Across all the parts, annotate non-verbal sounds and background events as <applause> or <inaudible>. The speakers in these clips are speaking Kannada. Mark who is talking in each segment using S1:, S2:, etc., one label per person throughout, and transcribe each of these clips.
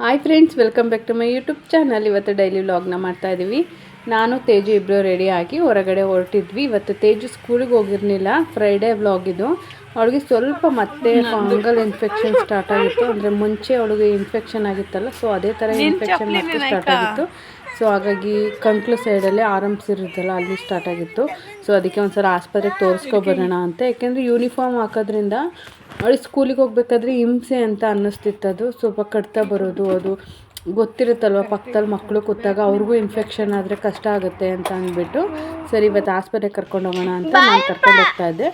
S1: Hi friends welcome back to my YouTube channel ಇವತ್ತು ಡೈಲಿ ವ್ಲಾಗ್ನ ಮಾಡ್ತಾ ಇದ್ದೀವಿ ನಾನು ತೇಜು ಇಬ್ಬರು ರೆಡಿ ಆಗಿ ಹೊರಗಡೆ ಹೊರಟಿದ್ವಿ. ಇವತ್ತು ತೇಜು ಸ್ಕೂಲಿಗೆ ಹೋಗಿರಲಿಲ್ಲ. ಫ್ರೈಡೇ ವ್ಲಾಗ್ ಇದು. ಅವಳಿಗೆ ಸ್ವಲ್ಪ ಮತ್ತೆ ಫಂಗಲ್ ಇನ್ಫೆಕ್ಷನ್ ಸ್ಟಾರ್ಟ್ ಆಗಿತ್ತು. ಅಂದರೆ ಮುಂಚೆ ಅವಳಿಗೆ ಇನ್ಫೆಕ್ಷನ್ ಆಗಿತ್ತಲ್ಲ ಸೊ ಅದೇ ಥರ ಇನ್ಫೆಕ್ಷನ್ ಮತ್ತೆ ಸ್ಟಾರ್ಟ್ ಆಗಿತ್ತು. ಸೊ ಹಾಗಾಗಿ ಕಂಕ್ಲು ಸೈಡಲ್ಲೇ ಆರಂಭಿಸಿರುತ್ತಲ್ಲ ಇರುತ್ತಲ್ಲ ಅಲ್ಲಿ ಸ್ಟಾರ್ಟ್ ಆಗಿತ್ತು. ಸೊ ಅದಕ್ಕೆ ಒಂದ್ಸಲ ಆಸ್ಪತ್ರೆಗೆ ತೋರಿಸ್ಕೊಬರೋಣ ಅಂತ. ಯಾಕೆಂದರೆ ಯೂನಿಫಾರ್ಮ್ ಹಾಕೋದ್ರಿಂದ ಅವಳಿಗೆ ಸ್ಕೂಲಿಗೆ ಹೋಗ್ಬೇಕಾದ್ರೆ ಹಿಂಸೆ ಅಂತ ಅನ್ನಿಸ್ತಿತ್ತು ಅದು. ಸ್ವಲ್ಪ ಕಟ್ತಾ ಬರೋದು ಅದು. ಗೊತ್ತಿರುತ್ತಲ್ವ ಪಕ್ಕದಲ್ಲಿ ಮಕ್ಕಳು ಕೂತಾಗ ಅವ್ರಿಗೂ ಇನ್ಫೆಕ್ಷನ್ ಆದರೆ ಕಷ್ಟ ಆಗುತ್ತೆ ಅಂತ ಅಂದ್ಬಿಟ್ಟು ಸರಿ ಇವತ್ತು ಆಸ್ಪತ್ರೆಗೆ ಕರ್ಕೊಂಡು ಹೋಗೋಣ ಅಂತ ನಾನು ಕರ್ಕೊಂಡು ಹೋಗ್ತಾ ಇದ್ದೆ.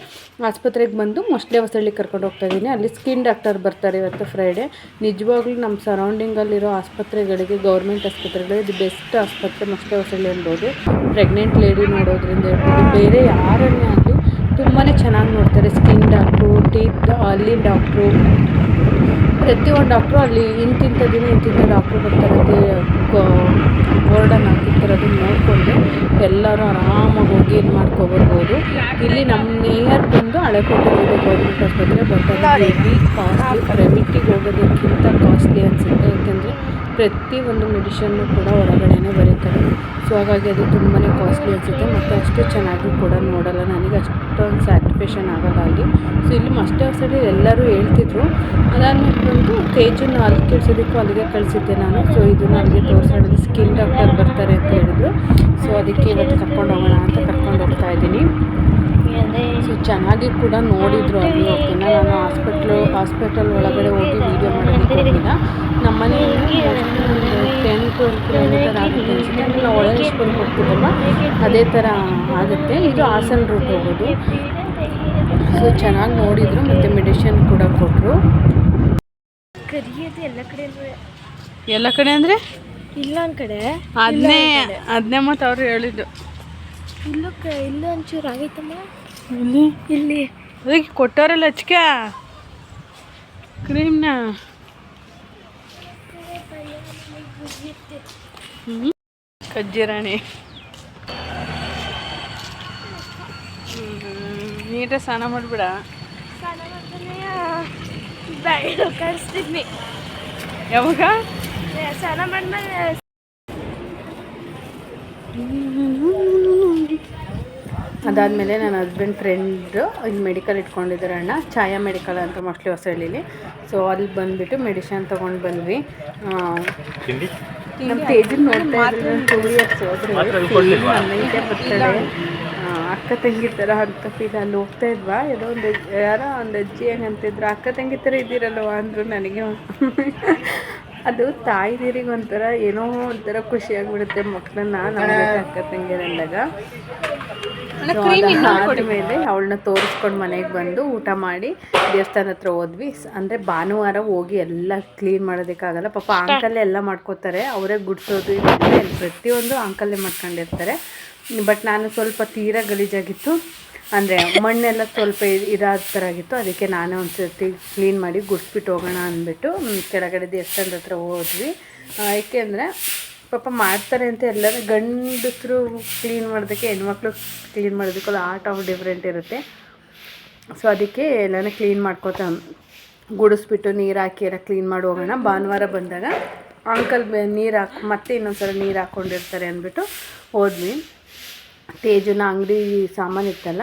S1: ಆಸ್ಪತ್ರೆಗೆ ಬಂದು ಮೊಸಳೆ ಹೊಸಳ್ಳಿ ಕರ್ಕೊಂಡು ಹೋಗ್ತಾ ಇದ್ದೀನಿ. ಅಲ್ಲಿ ಸ್ಕಿನ್ ಡಾಕ್ಟರ್ ಬರ್ತಾರೆ ಇವತ್ತು ಫ್ರೈಡೇ ನಿಜವಾಗ್ಲೂ ನಮ್ಮ ಸರೌಂಡಿಂಗಲ್ಲಿರೋ ಆಸ್ಪತ್ರೆಗಳಿಗೆ ಗೌರ್ಮೆಂಟ್ ಆಸ್ಪತ್ರೆಗಳಿಗೆ ಇದು ಬೆಸ್ಟ್ ಆಸ್ಪತ್ರೆ ಮೊಸಳೆ ಹೊಸಳ್ಳಿ ಅನ್ಬೋದು ಪ್ರೆಗ್ನೆಂಟ್ ಲೇಡಿ ನೋಡೋದ್ರಿಂದ ಹೇಳ್ಬೋದು. ಬೇರೆ ಯಾರನ್ನೇ ಆದರೂ ತುಂಬಾ ಚೆನ್ನಾಗಿ ನೋಡ್ತಾರೆ. ಸ್ಕಿನ್ ಡಾಕ್ಟ್ರು ಟೀತ್ ಅಲ್ಲಿ ಡಾಕ್ಟ್ರು ಪ್ರತಿಯೊಂದು ಡಾಕ್ಟ್ರು ಅಲ್ಲಿ ಇಂತಿಂಥ ದಿನ ಇಂತಿಂಥ ಡಾಕ್ಟ್ರು ಬರ್ತಾರೆ ಅಂತ ಬೋರ್ಡನ್ನು ಹಾಕಿರ್ತಾರೆ ಅದನ್ನು ನೋಡಿಕೊಂಡು ಎಲ್ಲರೂ ಆರಾಮಾಗಿ ಹೋಗಿ ಇದು ಮಾಡ್ಕೊಬರ್ಬೋದು. ಇಲ್ಲಿ ನಮ್ಮ ನಿಯರ್ ಬಂದು ಹಳೆಕೋಟೆಲಿದೆ ಗೌರ್ಮೆಂಟ್ ಆಸ್ಪತ್ರೆ ಬರ್ತಾರೆ ಕಾಸ್ಟ್ಲಿ ಹೋಗೋದಕ್ಕಿಂತ ಕಾಸ್ಟ್ಲಿ ಅನಿಸುತ್ತೆ. ಯಾಕೆಂದರೆ ಪ್ರತಿಯೊಂದು ಮೆಡಿಷನ್ನು ಕೂಡ ಹೊರಗಡೆನೇ ಬರೀತಾರೆ. ಸೊ, ಹಾಗಾಗಿ ಅದು ತುಂಬಾ ಕಾಸ್ಟ್ಲಿ ಅನಿಸುತ್ತೆ. ಮತ್ತು ಅಷ್ಟು ಚೆನ್ನಾಗಿ ಕೂಡ ನೋಡೋಲ್ಲ. ನನಗೆ ಅಷ್ಟೊಂದು ಸ್ಯಾಟಿಸ್ಫ್ಯಾಕ್ಷನ್ ಆಗೋದಾಗಿ ಸೊ, ಇಲ್ಲಿ ಮಸ್ಟ್ ಹೊಸಡಿ ಎಲ್ಲರೂ ಹೇಳ್ತಿದ್ರು. ಅದಾದ್ಮೇಲೆ ಬಂದು ತೇಜನ್ನು ಅಲ್ಲಿ ಕಳಿಸೋದಕ್ಕೂ ಅಲ್ಲಿಗೆ ಕಳಿಸಿದ್ದೆ ನಾನು. ಸೊ ಇದನ್ನು ಅಲ್ಲಿಗೆ ತೋರಿಸೋಣ ಸ್ಕಿನ್ ಡಾಕ್ಟರ್ ಬರ್ತಾರೆ ಅಂತ ಹೇಳಿದ್ರು. ಸೊ, ಅದಕ್ಕೆ ಇವತ್ತು ಕರ್ಕೊಂಡು ಹೋಗೋಣ ಅಂತ ಕರ್ಕೊಂಡು ಹೋಗ್ತಾ ಇದ್ದೀನಿ. ಸೊ, ಚೆನ್ನಾಗಿ ಕೂಡ ನೋಡಿದ್ರು ಅಲ್ಲಿ. ಓಕೆನಾ? ನಾನು ಹಾಸ್ಪಿಟ್ಲು, ಹಾಸ್ಪಿಟಲ್ ಒಳಗಡೆ ಹೋಗಿ ವೀಡಿಯೋ ಮಾಡೋದಕ್ಕೆ ಹೋಗಿಲ್ಲ. ನಮ್ಮ ಮನೆಯಲ್ಲಿ ಟೆನ್ ಟ್ವೆಲ್ ಕಿಲೋಮೀಟರ್ ಆಗುತ್ತೆ ಅನಿಸುತ್ತೆ. ನಾವು ಹೋಗ್ತೀವಲ್ವ? ಅದೇ ಥರ ಆಗುತ್ತೆ. ಇದು ಹಾಸನ ರೂಟ್ ಹೋಗೋದು. ಸೊ ಚೆನ್ನಾಗಿ ನೋಡಿದರು ಮತ್ತು ಮೆಡಿಸಿನ್ ಕೂಡ ಕೊಟ್ಟರು
S2: ಕರಿಯೋದು ಎಲ್ಲ ಕಡೆ
S1: ಎಲ್ಲ ಕಡೆ ಅಂದರೆ?
S2: ಇಲ್ಲ ಒಂದ್ ಕಡೆ
S1: ಅದನ್ನೇ ಅದನ್ನೇ ಮತ್ತು ಅವರು ಹೇಳಿದ್ದು.
S2: ಇಲ್ಲೂ ಕ ಇಲ್ಲೂ ಒಂಚೂರು ಆಗೈತಮ್ಮ.
S1: ಇಲ್ಲಿ?
S2: ಇಲ್ಲಿ.
S1: ಅದಕ್ಕೆ ಕೊಟ್ಟವರಲ್ಲ ಹಚ್ಕ ಕ್ರೀಮ್ನ. ಕಜ್ಜಿರಾಣಿ. ನೀಟಾಗಿ ಸ್ನಾನ ಮಾಡಿಬಿಡ.
S2: ಬ್ಯಾಳು ಕಳಿಸ್ತೀನಿ
S1: ಯಾವಾಗ?
S2: ಸ್ನಾನ ಮಾಡಿದ್ಮೇಲೆ
S1: ಅದಾದಮೇಲೆ ನನ್ನ ಹಸ್ಬೆಂಡ್ ಫ್ರೆಂಡು ಇಲ್ಲಿ ಮೆಡಿಕಲ್ ಇಟ್ಕೊಂಡಿದ್ದಾರೆ ಅಣ್ಣ. ಛಾಯಾ ಮೆಡಿಕಲ್ ಅಂತ ಮೋಸ್ಟ್ಲಿ ಹೊಸಳ್ಳಿಲಿ ಸೊ ಅಲ್ಲಿ ಬಂದುಬಿಟ್ಟು ಮೆಡಿಷನ್ ತೊಗೊಂಡು ಬಂದ್ವಿ. ನಮ್ಮ ತೇಜನ್ ನೋಡ್ತಾ ಇದ್ರೆ. ಟೂ ಇಯರ್ಸ್ ಹೋದ್ರೆ ಬರ್ತಾಳೆ. ಅಕ್ಕ ತಂಗಿ ಥರ ಅಂತ ಫೀಲ್ ಅಲ್ಲಿ ಹೋಗ್ತಾ ಇದ್ವಾ? ಏನೋ ಒಂದು ಯಾರೋ ಒಂದು ಅಜ್ಜಿ ಹೆಂಗೆ ಅಂತಿದ್ರು. ಅಕ್ಕ ತಂಗಿ ಥರ ಇದ್ದೀರಲ್ವ ಅಂದರು ನನಗೆ. ಅದು ತಾಯಿದಿರಿಗೆ ಒಂಥರ ಏನೋ ಒಂಥರ ಖುಷಿಯಾಗಿಬಿಡುತ್ತೆ ಮಕ್ಕಳನ್ನ ನಾನು ಅಕ್ಕ ಅಕ್ಕ ತಂಗಿಯರಂದಾಗ ಆದಮೇಲೆ ಅವಳನ್ನ ತೋರಿಸ್ಕೊಂಡು ಮನೆಗೆ ಬಂದು ಊಟ ಮಾಡಿ ದೇವಸ್ಥಾನ ಹತ್ರ ಹೋದ್ವಿ. ಅಂದ್ರೆ ಭಾನುವಾರ ಹೋಗಿ ಎಲ್ಲ ಕ್ಲೀನ್ ಮಾಡೋದಕ್ಕಾಗಲ್ಲ. ಪಾಪ ಅಂಕಲ್ಲೇ ಎಲ್ಲ ಮಾಡ್ಕೋತಾರೆ. ಅವರೇ ಗುಡ್ಸೋದು ಪ್ರತಿಯೊಂದು ಅಂಕಲ್ಲೇ ಮಾಡ್ಕೊಂಡಿರ್ತಾರೆ. ಬಟ್ ನಾನು ಸ್ವಲ್ಪ ತೀರಾ ಗಲೀಜಾಗಿತ್ತು. ಅಂದರೆ ಮಣ್ಣೆಲ್ಲ ಸ್ವಲ್ಪ ಇದಾದ ಥರ ಆಗಿತ್ತು. ಅದಕ್ಕೆ ನಾನು ಒಂದು ಸರ್ತಿ ಕ್ಲೀನ್ ಮಾಡಿ ಗುಡಿಸ್ಬಿಟ್ಟು ಹೋಗೋಣ ಅಂದ್ಬಿಟ್ಟು ಕೆಳಗಡೆ ದೇವಸ್ಥಾನದ ಹತ್ರ ಹೋದ್ವಿ. ಏಕೆಂದರೆ ಪಾಪ ಮಾಡ್ತಾರೆ ಅಂತ ಎಲ್ಲರೂ ಗಂಡಸರು ಕ್ಲೀನ್ ಮಾಡೋದಕ್ಕೆ, ಹೆಣ್ಮಕ್ಳು ಕ್ಲೀನ್ ಮಾಡೋದಕ್ಕೆಲ್ಲ ಆರ್ಟ್ ಆಫ್ ಡಿಫ್ರೆಂಟ್ ಇರುತ್ತೆ. ಸೊ ಅದಕ್ಕೆ ಎಲ್ಲನೂ ಕ್ಲೀನ್ ಮಾಡ್ಕೋತ ಗುಡಿಸ್ಬಿಟ್ಟು ನೀರು ಹಾಕಿ ಎಲ್ಲ ಕ್ಲೀನ್ ಮಾಡಿ ಹೋಗೋಣ. ಭಾನುವಾರ ಬಂದಾಗ ಅಂಕಲ್ ನೀರು ಹಾಕಿ, ಮತ್ತೆ ಇನ್ನೊಂದ್ಸಲ ನೀರು ಹಾಕ್ಕೊಂಡಿರ್ತಾರೆ ಅಂದ್ಬಿಟ್ಟು ಹೋದ್ವಿ. ತೇಜನ ಅಂಗಡಿ ಸಾಮಾನು ಇತ್ತಲ್ಲ,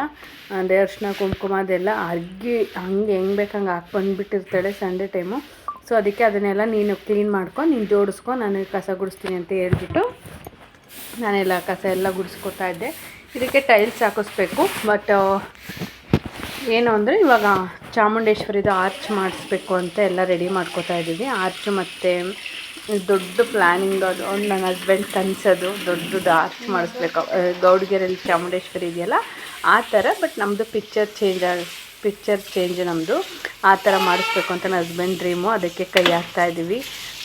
S1: ಅಂದರೆ ಅರ್ಶಿನ, ಕುಂಕುಮ ಅದೆಲ್ಲ ಅರ್ಗಿ, ಹಂಗೆ ಹೆಂಗೆ ಬೇಕು ಹಂಗೆ ಹಾಕಿ ಬಂದುಬಿಟ್ಟಿರ್ತಾಳೆ ಸಂಡೇ ಟೈಮು ಸೊ ಅದಕ್ಕೆ ಅದನ್ನೆಲ್ಲ ನೀನು ಕ್ಲೀನ್ ಮಾಡ್ಕೊ, ನೀನು ಜೋಡಿಸ್ಕೊ, ನಾನು ಕಸ ಗುಡಿಸ್ತೀನಿ ಅಂತ ಹೇಳ್ಬಿಟ್ಟು ನಾನೆಲ್ಲ ಕಸ ಎಲ್ಲ ಗುಡಿಸ್ಕೊತಾ ಇದ್ದೆ. ಇದಕ್ಕೆ ಟೈಲ್ಸ್ ಹಾಕಿಸ್ಬೇಕು ಬಟ್ ಏನು ಅಂದರೆ ಇವಾಗ ಚಾಮುಂಡೇಶ್ವರಿದು ಆರ್ಚ್ ಮಾಡಿಸ್ಬೇಕು ಅಂತ ಎಲ್ಲ ರೆಡಿ ಮಾಡ್ಕೋತಾ ಇದ್ದೀವಿ. ಆರ್ಚ್ ಮತ್ತು ದೊಡ್ಡ ಪ್ಲ್ಯಾನಿಂಗ್ ಅದು, ಒಂದು ನನ್ನ ಹಸ್ಬೆಂಡ್ ಕನಸದು, ದೊಡ್ಡದು ಆರ್ಚ್ ಮಾಡಿಸ್ಬೇಕು. ಗೌಡ್ಗೆರೆಯಲ್ಲಿ ಚಾಮುಂಡೇಶ್ವರಿ ಇದೆಯಲ್ಲ, ಆ ಥರ ಬಟ್ ನಮ್ಮದು ಪಿಕ್ಚರ್ ಚೇಂಜ್ ಆಗ ಪಿಕ್ಚರ್ ಚೇಂಜ್ ನಮ್ಮದು ಆ ಥರ ಮಾಡಿಸ್ಬೇಕು ಅಂತ ನನ್ನ ಹಸ್ಬೆಂಡ್ ಡ್ರೀಮು ಅದಕ್ಕೆ ಕೈ ಹಾಕ್ತಾ ಇದ್ದೀವಿ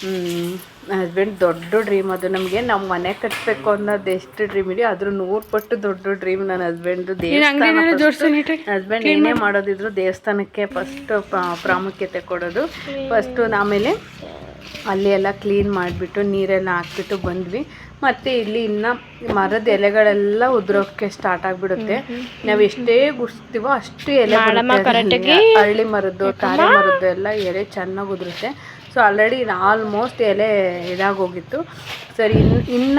S1: ನನ್ನ ಹಸ್ಬೆಂಡ್ ದೊಡ್ಡ ಡ್ರೀಮ್ ಅದು. ನಮಗೆ ನಾವು ಮನೆ ಕಟ್ಟಬೇಕು ಅನ್ನೋದು ಎಷ್ಟು ಡ್ರೀಮ್ ಇದೆಯೋ ಅದ್ರ ನೂರು ಪಟ್ಟು ದೊಡ್ಡ ಡ್ರೀಮ್ ನನ್ನ ಹಸ್ಬೆಂಡು ದೇವಸ್ಥಾನ ಹಸ್ಬೆಂಡ್ ಏನೇ ಮಾಡೋದಿದ್ರು ದೇವಸ್ಥಾನಕ್ಕೆ ಫಸ್ಟ್ ಪ್ರಾಮುಖ್ಯತೆ ಕೊಡೋದು. ಫಸ್ಟು ಆಮೇಲೆ ಅಲ್ಲಿ ಎಲ್ಲ ಕ್ಲೀನ್ ಮಾಡಿಬಿಟ್ಟು ನೀರೆಲ್ಲ ಹಾಕ್ಬಿಟ್ಟು ಬಂದ್ವಿ. ಮತ್ತು ಇಲ್ಲಿ ಇನ್ನ ಮರದ ಎಲೆಗಳೆಲ್ಲ ಉದುರೋಕ್ಕೆ ಸ್ಟಾರ್ಟ್ ಆಗಿಬಿಡುತ್ತೆ. ನಾವು ಎಷ್ಟೇ ಗುಡಿಸ್ತೀವೋ ಅಷ್ಟು ಎಲೆ. ಹಳ್ಳಿ ಮರದ್ದು ತಾರೆ ಮರದ್ದು ಎಲ್ಲ ಎಲೆ ಚೆನ್ನಾಗಿ ಉದುರುತ್ತೆ. ಸೊ ಆಲ್ರೆಡಿ ಆಲ್ಮೋಸ್ಟ್ ಎಲೆ ಇದಾಗೋಗಿತ್ತು ಸರಿ ಇನ್ನು ಇನ್ನ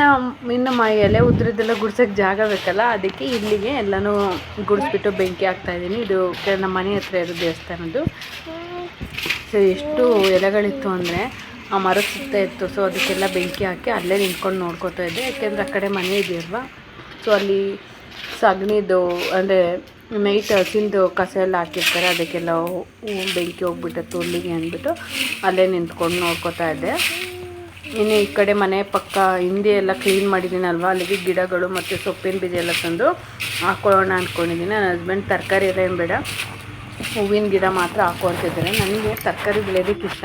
S1: ಇನ್ನು ಮ ಎಲೆ ಉದ್ರದ್ದೆಲ್ಲ ಗುಡ್ಸೋಕ್ಕೆ ಜಾಗ ಬೇಕಲ್ಲ ಅದಕ್ಕೆ ಇಲ್ಲಿಗೆ ಎಲ್ಲನೂ ಗುಡಿಸ್ಬಿಟ್ಟು ಬೆಂಕಿ ಹಾಕ್ತಾಯಿದ್ದೀನಿ ಇದು ನಮ್ಮ ಮನೆ ಹತ್ರ ಇರೋ ದೇವಸ್ಥಾನದ್ದು. ಸೊ ಎಷ್ಟು ಎಲೆಗಳಿತ್ತು ಅಂದರೆ ಆ ಮರ ಸುತ್ತ ಇತ್ತು. ಸೊ ಅದಕ್ಕೆಲ್ಲ ಬೆಂಕಿ ಹಾಕಿ ಅಲ್ಲೇ ನಿಂತ್ಕೊಂಡು ನೋಡ್ಕೋತಾ ಇದ್ದೆ. ಯಾಕೆಂದರೆ ಆ ಕಡೆ ಮನೆ ಇದೆಯಲ್ವಾ? ಸೊ ಅಲ್ಲಿ ಸಗಣಿದು, ಅಂದರೆ ನೈಟ್ ಹಸಿಂದು ಕಸ ಎಲ್ಲ ಹಾಕಿರ್ತಾರೆ. ಅದಕ್ಕೆಲ್ಲ ಬೆಂಕಿ ಹೋಗ್ಬಿಟ್ಟು ಹುಲ್ಲಿಗೆ ಅಂದ್ಬಿಟ್ಟು ಅಲ್ಲೇ ನಿಂತ್ಕೊಂಡು ನೋಡ್ಕೋತಾ ಇದ್ದೆ. ಇನ್ನು ಈ ಕಡೆ ಮನೆ ಪಕ್ಕ ಹಿಂದೆ ಎಲ್ಲ ಕ್ಲೀನ್ ಮಾಡಿದ್ದೀನಲ್ವ? ಅಲ್ಲಿಗೆ ಗಿಡಗಳು ಮತ್ತು ಸೊಪ್ಪಿನ ಬೀಜ ಎಲ್ಲ ತಂದು ಹಾಕೊಳ್ಳೋಣ ಅಂದ್ಕೊಂಡಿದ್ದೀನಿ ನನ್ನ ಹಸ್ಬೆಂಡ್ ತರಕಾರಿ ಎಲ್ಲ ಏನು ಬೇಡ. ಹೂವಿನ ಗಿಡ ಮಾತ್ರ ಹಾಕೊಳ್ತಿದ್ದಾರೆ ನನಗೆ ತರಕಾರಿ ಬೆಳೆಯೋದಕ್ಕೆ ಇಷ್ಟ.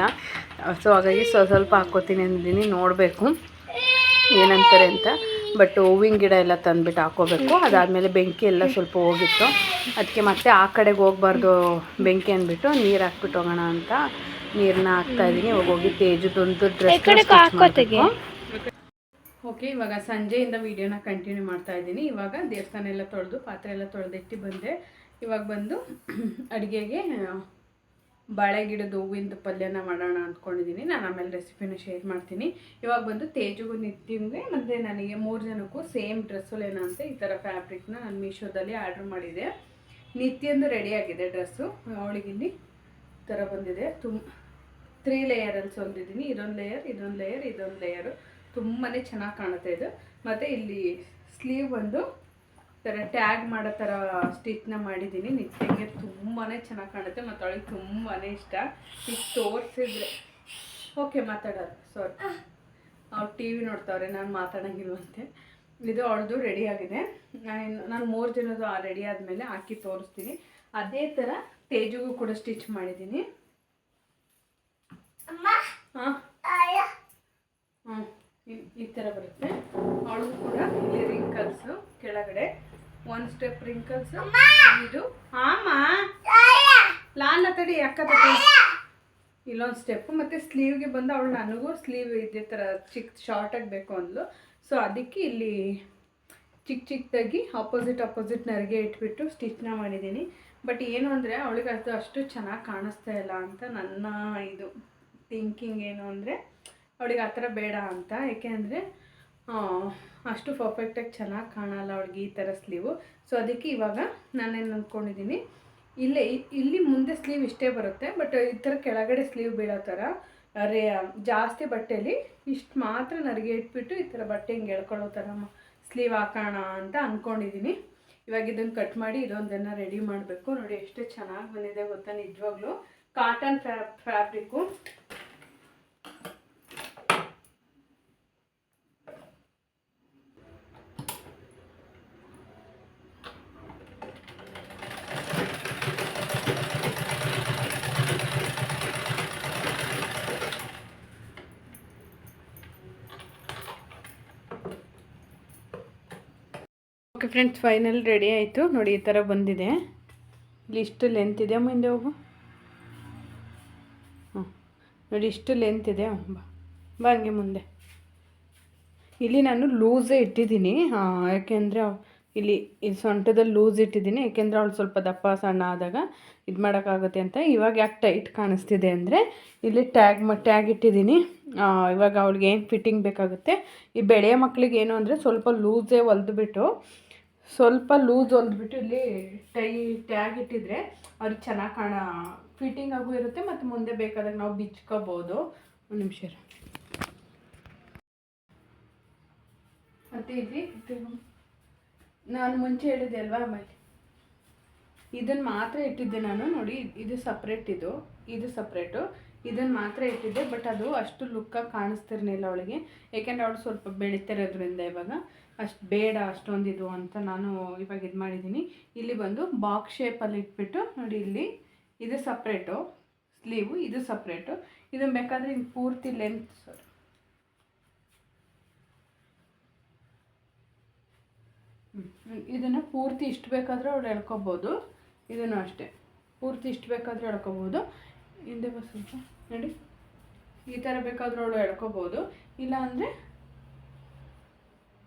S1: ಸೊ ಹಾಗಾಗಿ ಸ್ವಲ್ಪ ಸ್ವಲ್ಪ ಹಾಕ್ಕೋತೀನಿ ಅಂದಿದ್ದೀನಿ ನೋಡಬೇಕು ಏನಂತಾರೆ ಅಂತ. ಬಟ್ ಹೂವಿನ ಗಿಡ ಎಲ್ಲ ತಂದುಬಿಟ್ಟು ಹಾಕೋಬೇಕು ಅದಾದಮೇಲೆ ಬೆಂಕಿ ಎಲ್ಲ ಸ್ವಲ್ಪ ಹೋಗಿತ್ತು. ಅದಕ್ಕೆ ಮತ್ತೆ ಆ ಕಡೆಗೆ ಹೋಗ್ಬಾರ್ದು ಬೆಂಕಿ ಅಂದ್ಬಿಟ್ಟು ನೀರು ಹಾಕ್ಬಿಟ್ಟು ಹೋಗೋಣ ಅಂತ ನೀರನ್ನ ಹಾಕ್ತಾ ಇದ್ದೀನಿ. ಇವಾಗ ಹೋಗಿ ತೇಜದೊಂದು ಡ್ರೆಸ್ ಓಕೆ ಇವಾಗ ಸಂಜೆಯಿಂದ ವಿಡಿಯೋನ ಕಂಟಿನ್ಯೂ ಮಾಡ್ತಾ ಇದ್ದೀನಿ. ಇವಾಗ ದೇವಸ್ಥಾನ ಎಲ್ಲ ತೊಳೆದು ಪಾತ್ರೆ ಎಲ್ಲ ತೊಳೆದಿಟ್ಟು ಬಂದೆ. ಇವಾಗ ಬಂದು <clears throat> ಅಡುಗೆಗೆ ಬಾಳೆ ಗಿಡದ ಹೂವಿಂದ ಪಲ್ಯನ ಮಾಡೋಣ ಅಂದ್ಕೊಂಡಿದ್ದೀನಿ ನಾನು ಆಮೇಲೆ ರೆಸಿಪಿನ ಶೇರ್ ಮಾಡ್ತೀನಿ. ಇವಾಗ ಬಂದು ತೇಜುಗೂ ನಿತ್ಯಂಗೆ ಮತ್ತು ನನಗೆ ಮೂರು ಜನಕ್ಕೂ ಸೇಮ್ ಡ್ರೆಸ್ಸುಲೇನ ಅಂತ ಈ ಥರ ಫ್ಯಾಬ್ರಿಕ್ನ ನಾನು ಮೀಶೋದಲ್ಲಿ ಆರ್ಡ್ರ್ ಮಾಡಿದೆ. ನಿತ್ಯಂದು ರೆಡಿ ಆಗಿದೆ ಡ್ರೆಸ್ಸು ಅವಳಿಗಿಲ್ಲಿ ಥರ ಬಂದಿದೆ. ತುಂಬ ತ್ರೀ ಲೇಯರಲ್ಲಿ ಹೊಂದಿದ್ದೀನಿ ಇದೊಂದು ಲೇಯರ್ ಇದೊಂದು ಲೇಯರ್ ಇದೊಂದು ಲೇಯರು ತುಂಬಾ ಚೆನ್ನಾಗಿ ಕಾಣುತ್ತೆ ಇದು. ಮತ್ತು ಇಲ್ಲಿ ಸ್ಲೀವ್ ಬಂದು ಥರ ಟ್ಯಾಗ್ ಮಾಡೋ ಥರ ಸ್ಟಿಚ್ನ ಮಾಡಿದ್ದೀನಿ. ನಿತ್ಯಂಗೆ ತುಂಬಾ ಚೆನ್ನಾಗಿ ಕಾಣುತ್ತೆ ಮತ್ತು ಅವಳಿಗೆ ತುಂಬಾ ಇಷ್ಟ. ಈಗ ತೋರಿಸಿದ್ರೆ. ಓಕೆ ಮಾತಾಡೋರು. ಸಾರಿ ಅವ್ರು ಟಿ ವಿ ನೋಡ್ತಾವ್ರೆ ನಾನು ಮಾತಾಡೋಂಗಿಲ್ವಂತೆ. ಇದು ಅವಳದು ರೆಡಿ ಆಗಿದೆ. ನಾನು ಮೂರು ಜನದ್ದು ರೆಡಿ ಆದಮೇಲೆ ಹಾಕಿ ತೋರಿಸ್ತೀನಿ. ಅದೇ ಥರ ತೇಜುಗೂ ಕೂಡ ಸ್ಟಿಚ್ ಮಾಡಿದ್ದೀನಿ. ಈ ಥರ ಬರುತ್ತೆ. ಅವಳು ಕೂಡ ಇಲ್ಲಿ ರಿಂಕಲ್ಸು ಕೆಳಗಡೆ. ಒಂದು ಸ್ಟೆಪ್ ರಿಂಕಲ್ಸ್ ಇದು? ಆಮ? ಲಾಲ ತಡಿ ಅಕ್ಕ ತಡಿ. ಇಲ್ಲೊಂದು ಸ್ಟೆಪ್ ಮತ್ತು ಸ್ಲೀವ್ಗೆ ಬಂದು ಅವಳು ನನಗೂ ಸ್ಲೀವ್ ಇದೇ ಥರ ಚಿಕ್ಕ ಶಾರ್ಟಾಗಿ ಬೇಕು ಅಂದ್ಲು. ಸೊ ಅದಕ್ಕೆ ಇಲ್ಲಿ ಚಿಕ್ಕ ಚಿಕ್ಕದಾಗಿ ಆಪೋಸಿಟ್ ಆಪೋಸಿಟ್ ನರಿಗೆ ಇಟ್ಬಿಟ್ಟು ಸ್ಟಿಚ್ನ ಮಾಡಿದ್ದೀನಿ ಬಟ್ ಏನು ಅಂದರೆ ಅವಳಿಗೆ ಅದು ಅಷ್ಟು ಚೆನ್ನಾಗಿ ಕಾಣಿಸ್ತಾ ಇಲ್ಲ ಅಂತ ನನ್ನ ಇದು ಥಿಂಕಿಂಗ್ ಏನು ಅಂದರೆ ಅವಳಿಗೆ ಆ ಥರ ಬೇಡ ಅಂತ. ಏಕೆಂದರೆ ಅಷ್ಟು ಪರ್ಫೆಕ್ಟಾಗಿ ಚೆನ್ನಾಗಿ ಕಾಣಲ್ಲ ಅವಳಿಗೆ ಈ ಥರ ಸ್ಲೀವು ಸೊ ಅದಕ್ಕೆ ಇವಾಗ ನಾನೇನು ಅಂದ್ಕೊಂಡಿದ್ದೀನಿ ಇಲ್ಲೇ ಇಲ್ಲಿ ಮುಂದೆ ಸ್ಲೀವ್ ಇಷ್ಟೇ ಬರುತ್ತೆ ಬಟ್ ಈ ಥರ ಕೆಳಗಡೆ ಸ್ಲೀವ್ ಬೀಳೋ ಥರ ರೇ ಜಾಸ್ತಿ ಬಟ್ಟೆಯಲ್ಲಿ ಇಷ್ಟು ಮಾತ್ರ ನನಗೆ ಇಟ್ಬಿಟ್ಟು ಈ ಥರ ಬಟ್ಟೆ ಹಿಂಗೆ ಎಳ್ಕೊಳ್ಳೋ ಥರ ಸ್ಲೀವ್ ಹಾಕೋಣ ಅಂತ ಅಂದ್ಕೊಂಡಿದ್ದೀನಿ ಇವಾಗ ಇದನ್ನು ಕಟ್ ಮಾಡಿ ಇದೊಂದನ್ನು ರೆಡಿ ಮಾಡಬೇಕು. ನೋಡಿ, ಎಷ್ಟು ಚೆನ್ನಾಗಿ ಬಂದಿದೆ ಗೊತ್ತಾ ನಿಜವಾಗ್ಲೂ. Cotton ಫ್ಯಾ, fabric. Okay friends final ready ಆಯಿತು. ನೋಡಿ, ಈ ಥರ ಬಂದಿದೆ. ಇಲ್ಲಿ ಇಷ್ಟು ಲೆಂತ್ ಇದೆ ಮುಂದೆ ಹೋಗು. ಹ್ಞೂ ನೋಡಿ, ಇಷ್ಟು ಲೆಂತ್ ಇದೆ. ಬಾ. ಹಂಗೆ ಮುಂದೆ. ಇಲ್ಲಿ ನಾನು ಲೂಸೇ ಇಟ್ಟಿದ್ದೀನಿ. ಯಾಕೆಂದರೆ ಇಲ್ಲಿ ಸೊಂಟದಲ್ಲಿ ಲೂಸ್ ಇಟ್ಟಿದ್ದೀನಿ. ಯಾಕೆಂದರೆ ಅವಳು ಸ್ವಲ್ಪ ದಪ್ಪ ಸಣ್ಣ ಆದಾಗ ಇದು ಮಾಡೋಕ್ಕಾಗುತ್ತೆ ಅಂತ. ಇವಾಗ ಯಾಕೆ ಟೈಟ್ ಕಾಣಿಸ್ತಿದೆ ಅಂದರೆ ಇಲ್ಲಿ ಟ್ಯಾಗ್ ಮ ಟ್ಯಾಗ್ ಇಟ್ಟಿದ್ದೀನಿ. ಇವಾಗ ಅವ್ಳಿಗೆ ಏನು ಫಿಟ್ಟಿಂಗ್ ಬೇಕಾಗುತ್ತೆ. ಈ ಬೆಳೆಯ ಮಕ್ಕಳಿಗೆ ಏನು ಅಂದರೆ ಸ್ವಲ್ಪ ಲೂಸೇ ಹೊಲ್ದುಬಿಟ್ಟು ಸ್ವಲ್ಪ ಲೂಸ್ ಹೊಲ್ದ್ಬಿಟ್ಟು ಇಲ್ಲಿ ಟೈ, ಟ್ಯಾಗ್ ಇಟ್ಟಿದ್ರೆ ಅವ್ರಿಗೆ ಚೆನ್ನಾಗಿ ಕಾಣ, ಫಿಟ್ಟಿಂಗ್ ಆಗು ಇರುತ್ತೆ ಮತ್ತು ಮುಂದೆ ಬೇಕಾದಾಗ ನಾವು ಬಿಚ್ಕೋಬೋದು. ಒಂದು ನಿಮಿಷ. ಮತ್ತು ಇಲ್ಲಿ ನಾನು ಮುಂಚೆ ಹೇಳಿದೆ ಅಲ್ವಾ ಆಮೇಲೆ ಇದನ್ನು ಮಾತ್ರ ಇಟ್ಟಿದ್ದೆ ನಾನು, ನೋಡಿ, ಇದು ಸಪ್ರೇಟ್ ಇದು ಇದು ಸಪ್ರೇಟು ಇದನ್ನು ಮಾತ್ರ ಇಟ್ಟಿದ್ದೆ ಬಟ್ ಅದು ಅಷ್ಟು ಲುಕ್ಕಾಗಿ ಕಾಣಿಸ್ತಿರ್ಲಿಲ್ಲ ಅವಳಿಗೆ. ಏಕೆಂದರೆ ಅವಳು ಸ್ವಲ್ಪ ಬೆಳೀತಿರೋದ್ರಿಂದ ಇವಾಗ. ಅಷ್ಟು ಬೇಡ, ಅಷ್ಟೊಂದಿದು ಅಂತ ನಾನು ಇವಾಗ ಇದು ಮಾಡಿದ್ದೀನಿ. ಇಲ್ಲಿ ಬಂದು ಬಾಕ್ಸ್ ಶೇಪಲ್ಲಿ ಇಟ್ಬಿಟ್ಟು ನೋಡಿ ಇಲ್ಲಿ. ಇದು ಸಪ್ರೇಟು ಸ್ಲೀವು ಇದು ಸಪ್ರೇಟು ಇದನ್ನು ಬೇಕಾದರೆ ಹಿಂಗೆ ಪೂರ್ತಿ ಲೆಂತ್ ಸರ್ ಇದನ್ನು ಪೂರ್ತಿ ಇಷ್ಟು ಬೇಕಾದರೂ ಅವ್ರು ಎಳ್ಕೊಬೋದು. ಇದನ್ನು ಅಷ್ಟೇ. ಪೂರ್ತಿ ಇಷ್ಟು ಬೇಕಾದರೂ ಎಳ್ಕೊಬೋದು. ಹಿಂದೆ ಬಸ್ ನೋಡಿ. ಈ ಥರ ಬೇಕಾದರೂ ಅವಳು ಎಳ್ಕೊಬೋದು. ಇಲ್ಲ ಅಂದರೆ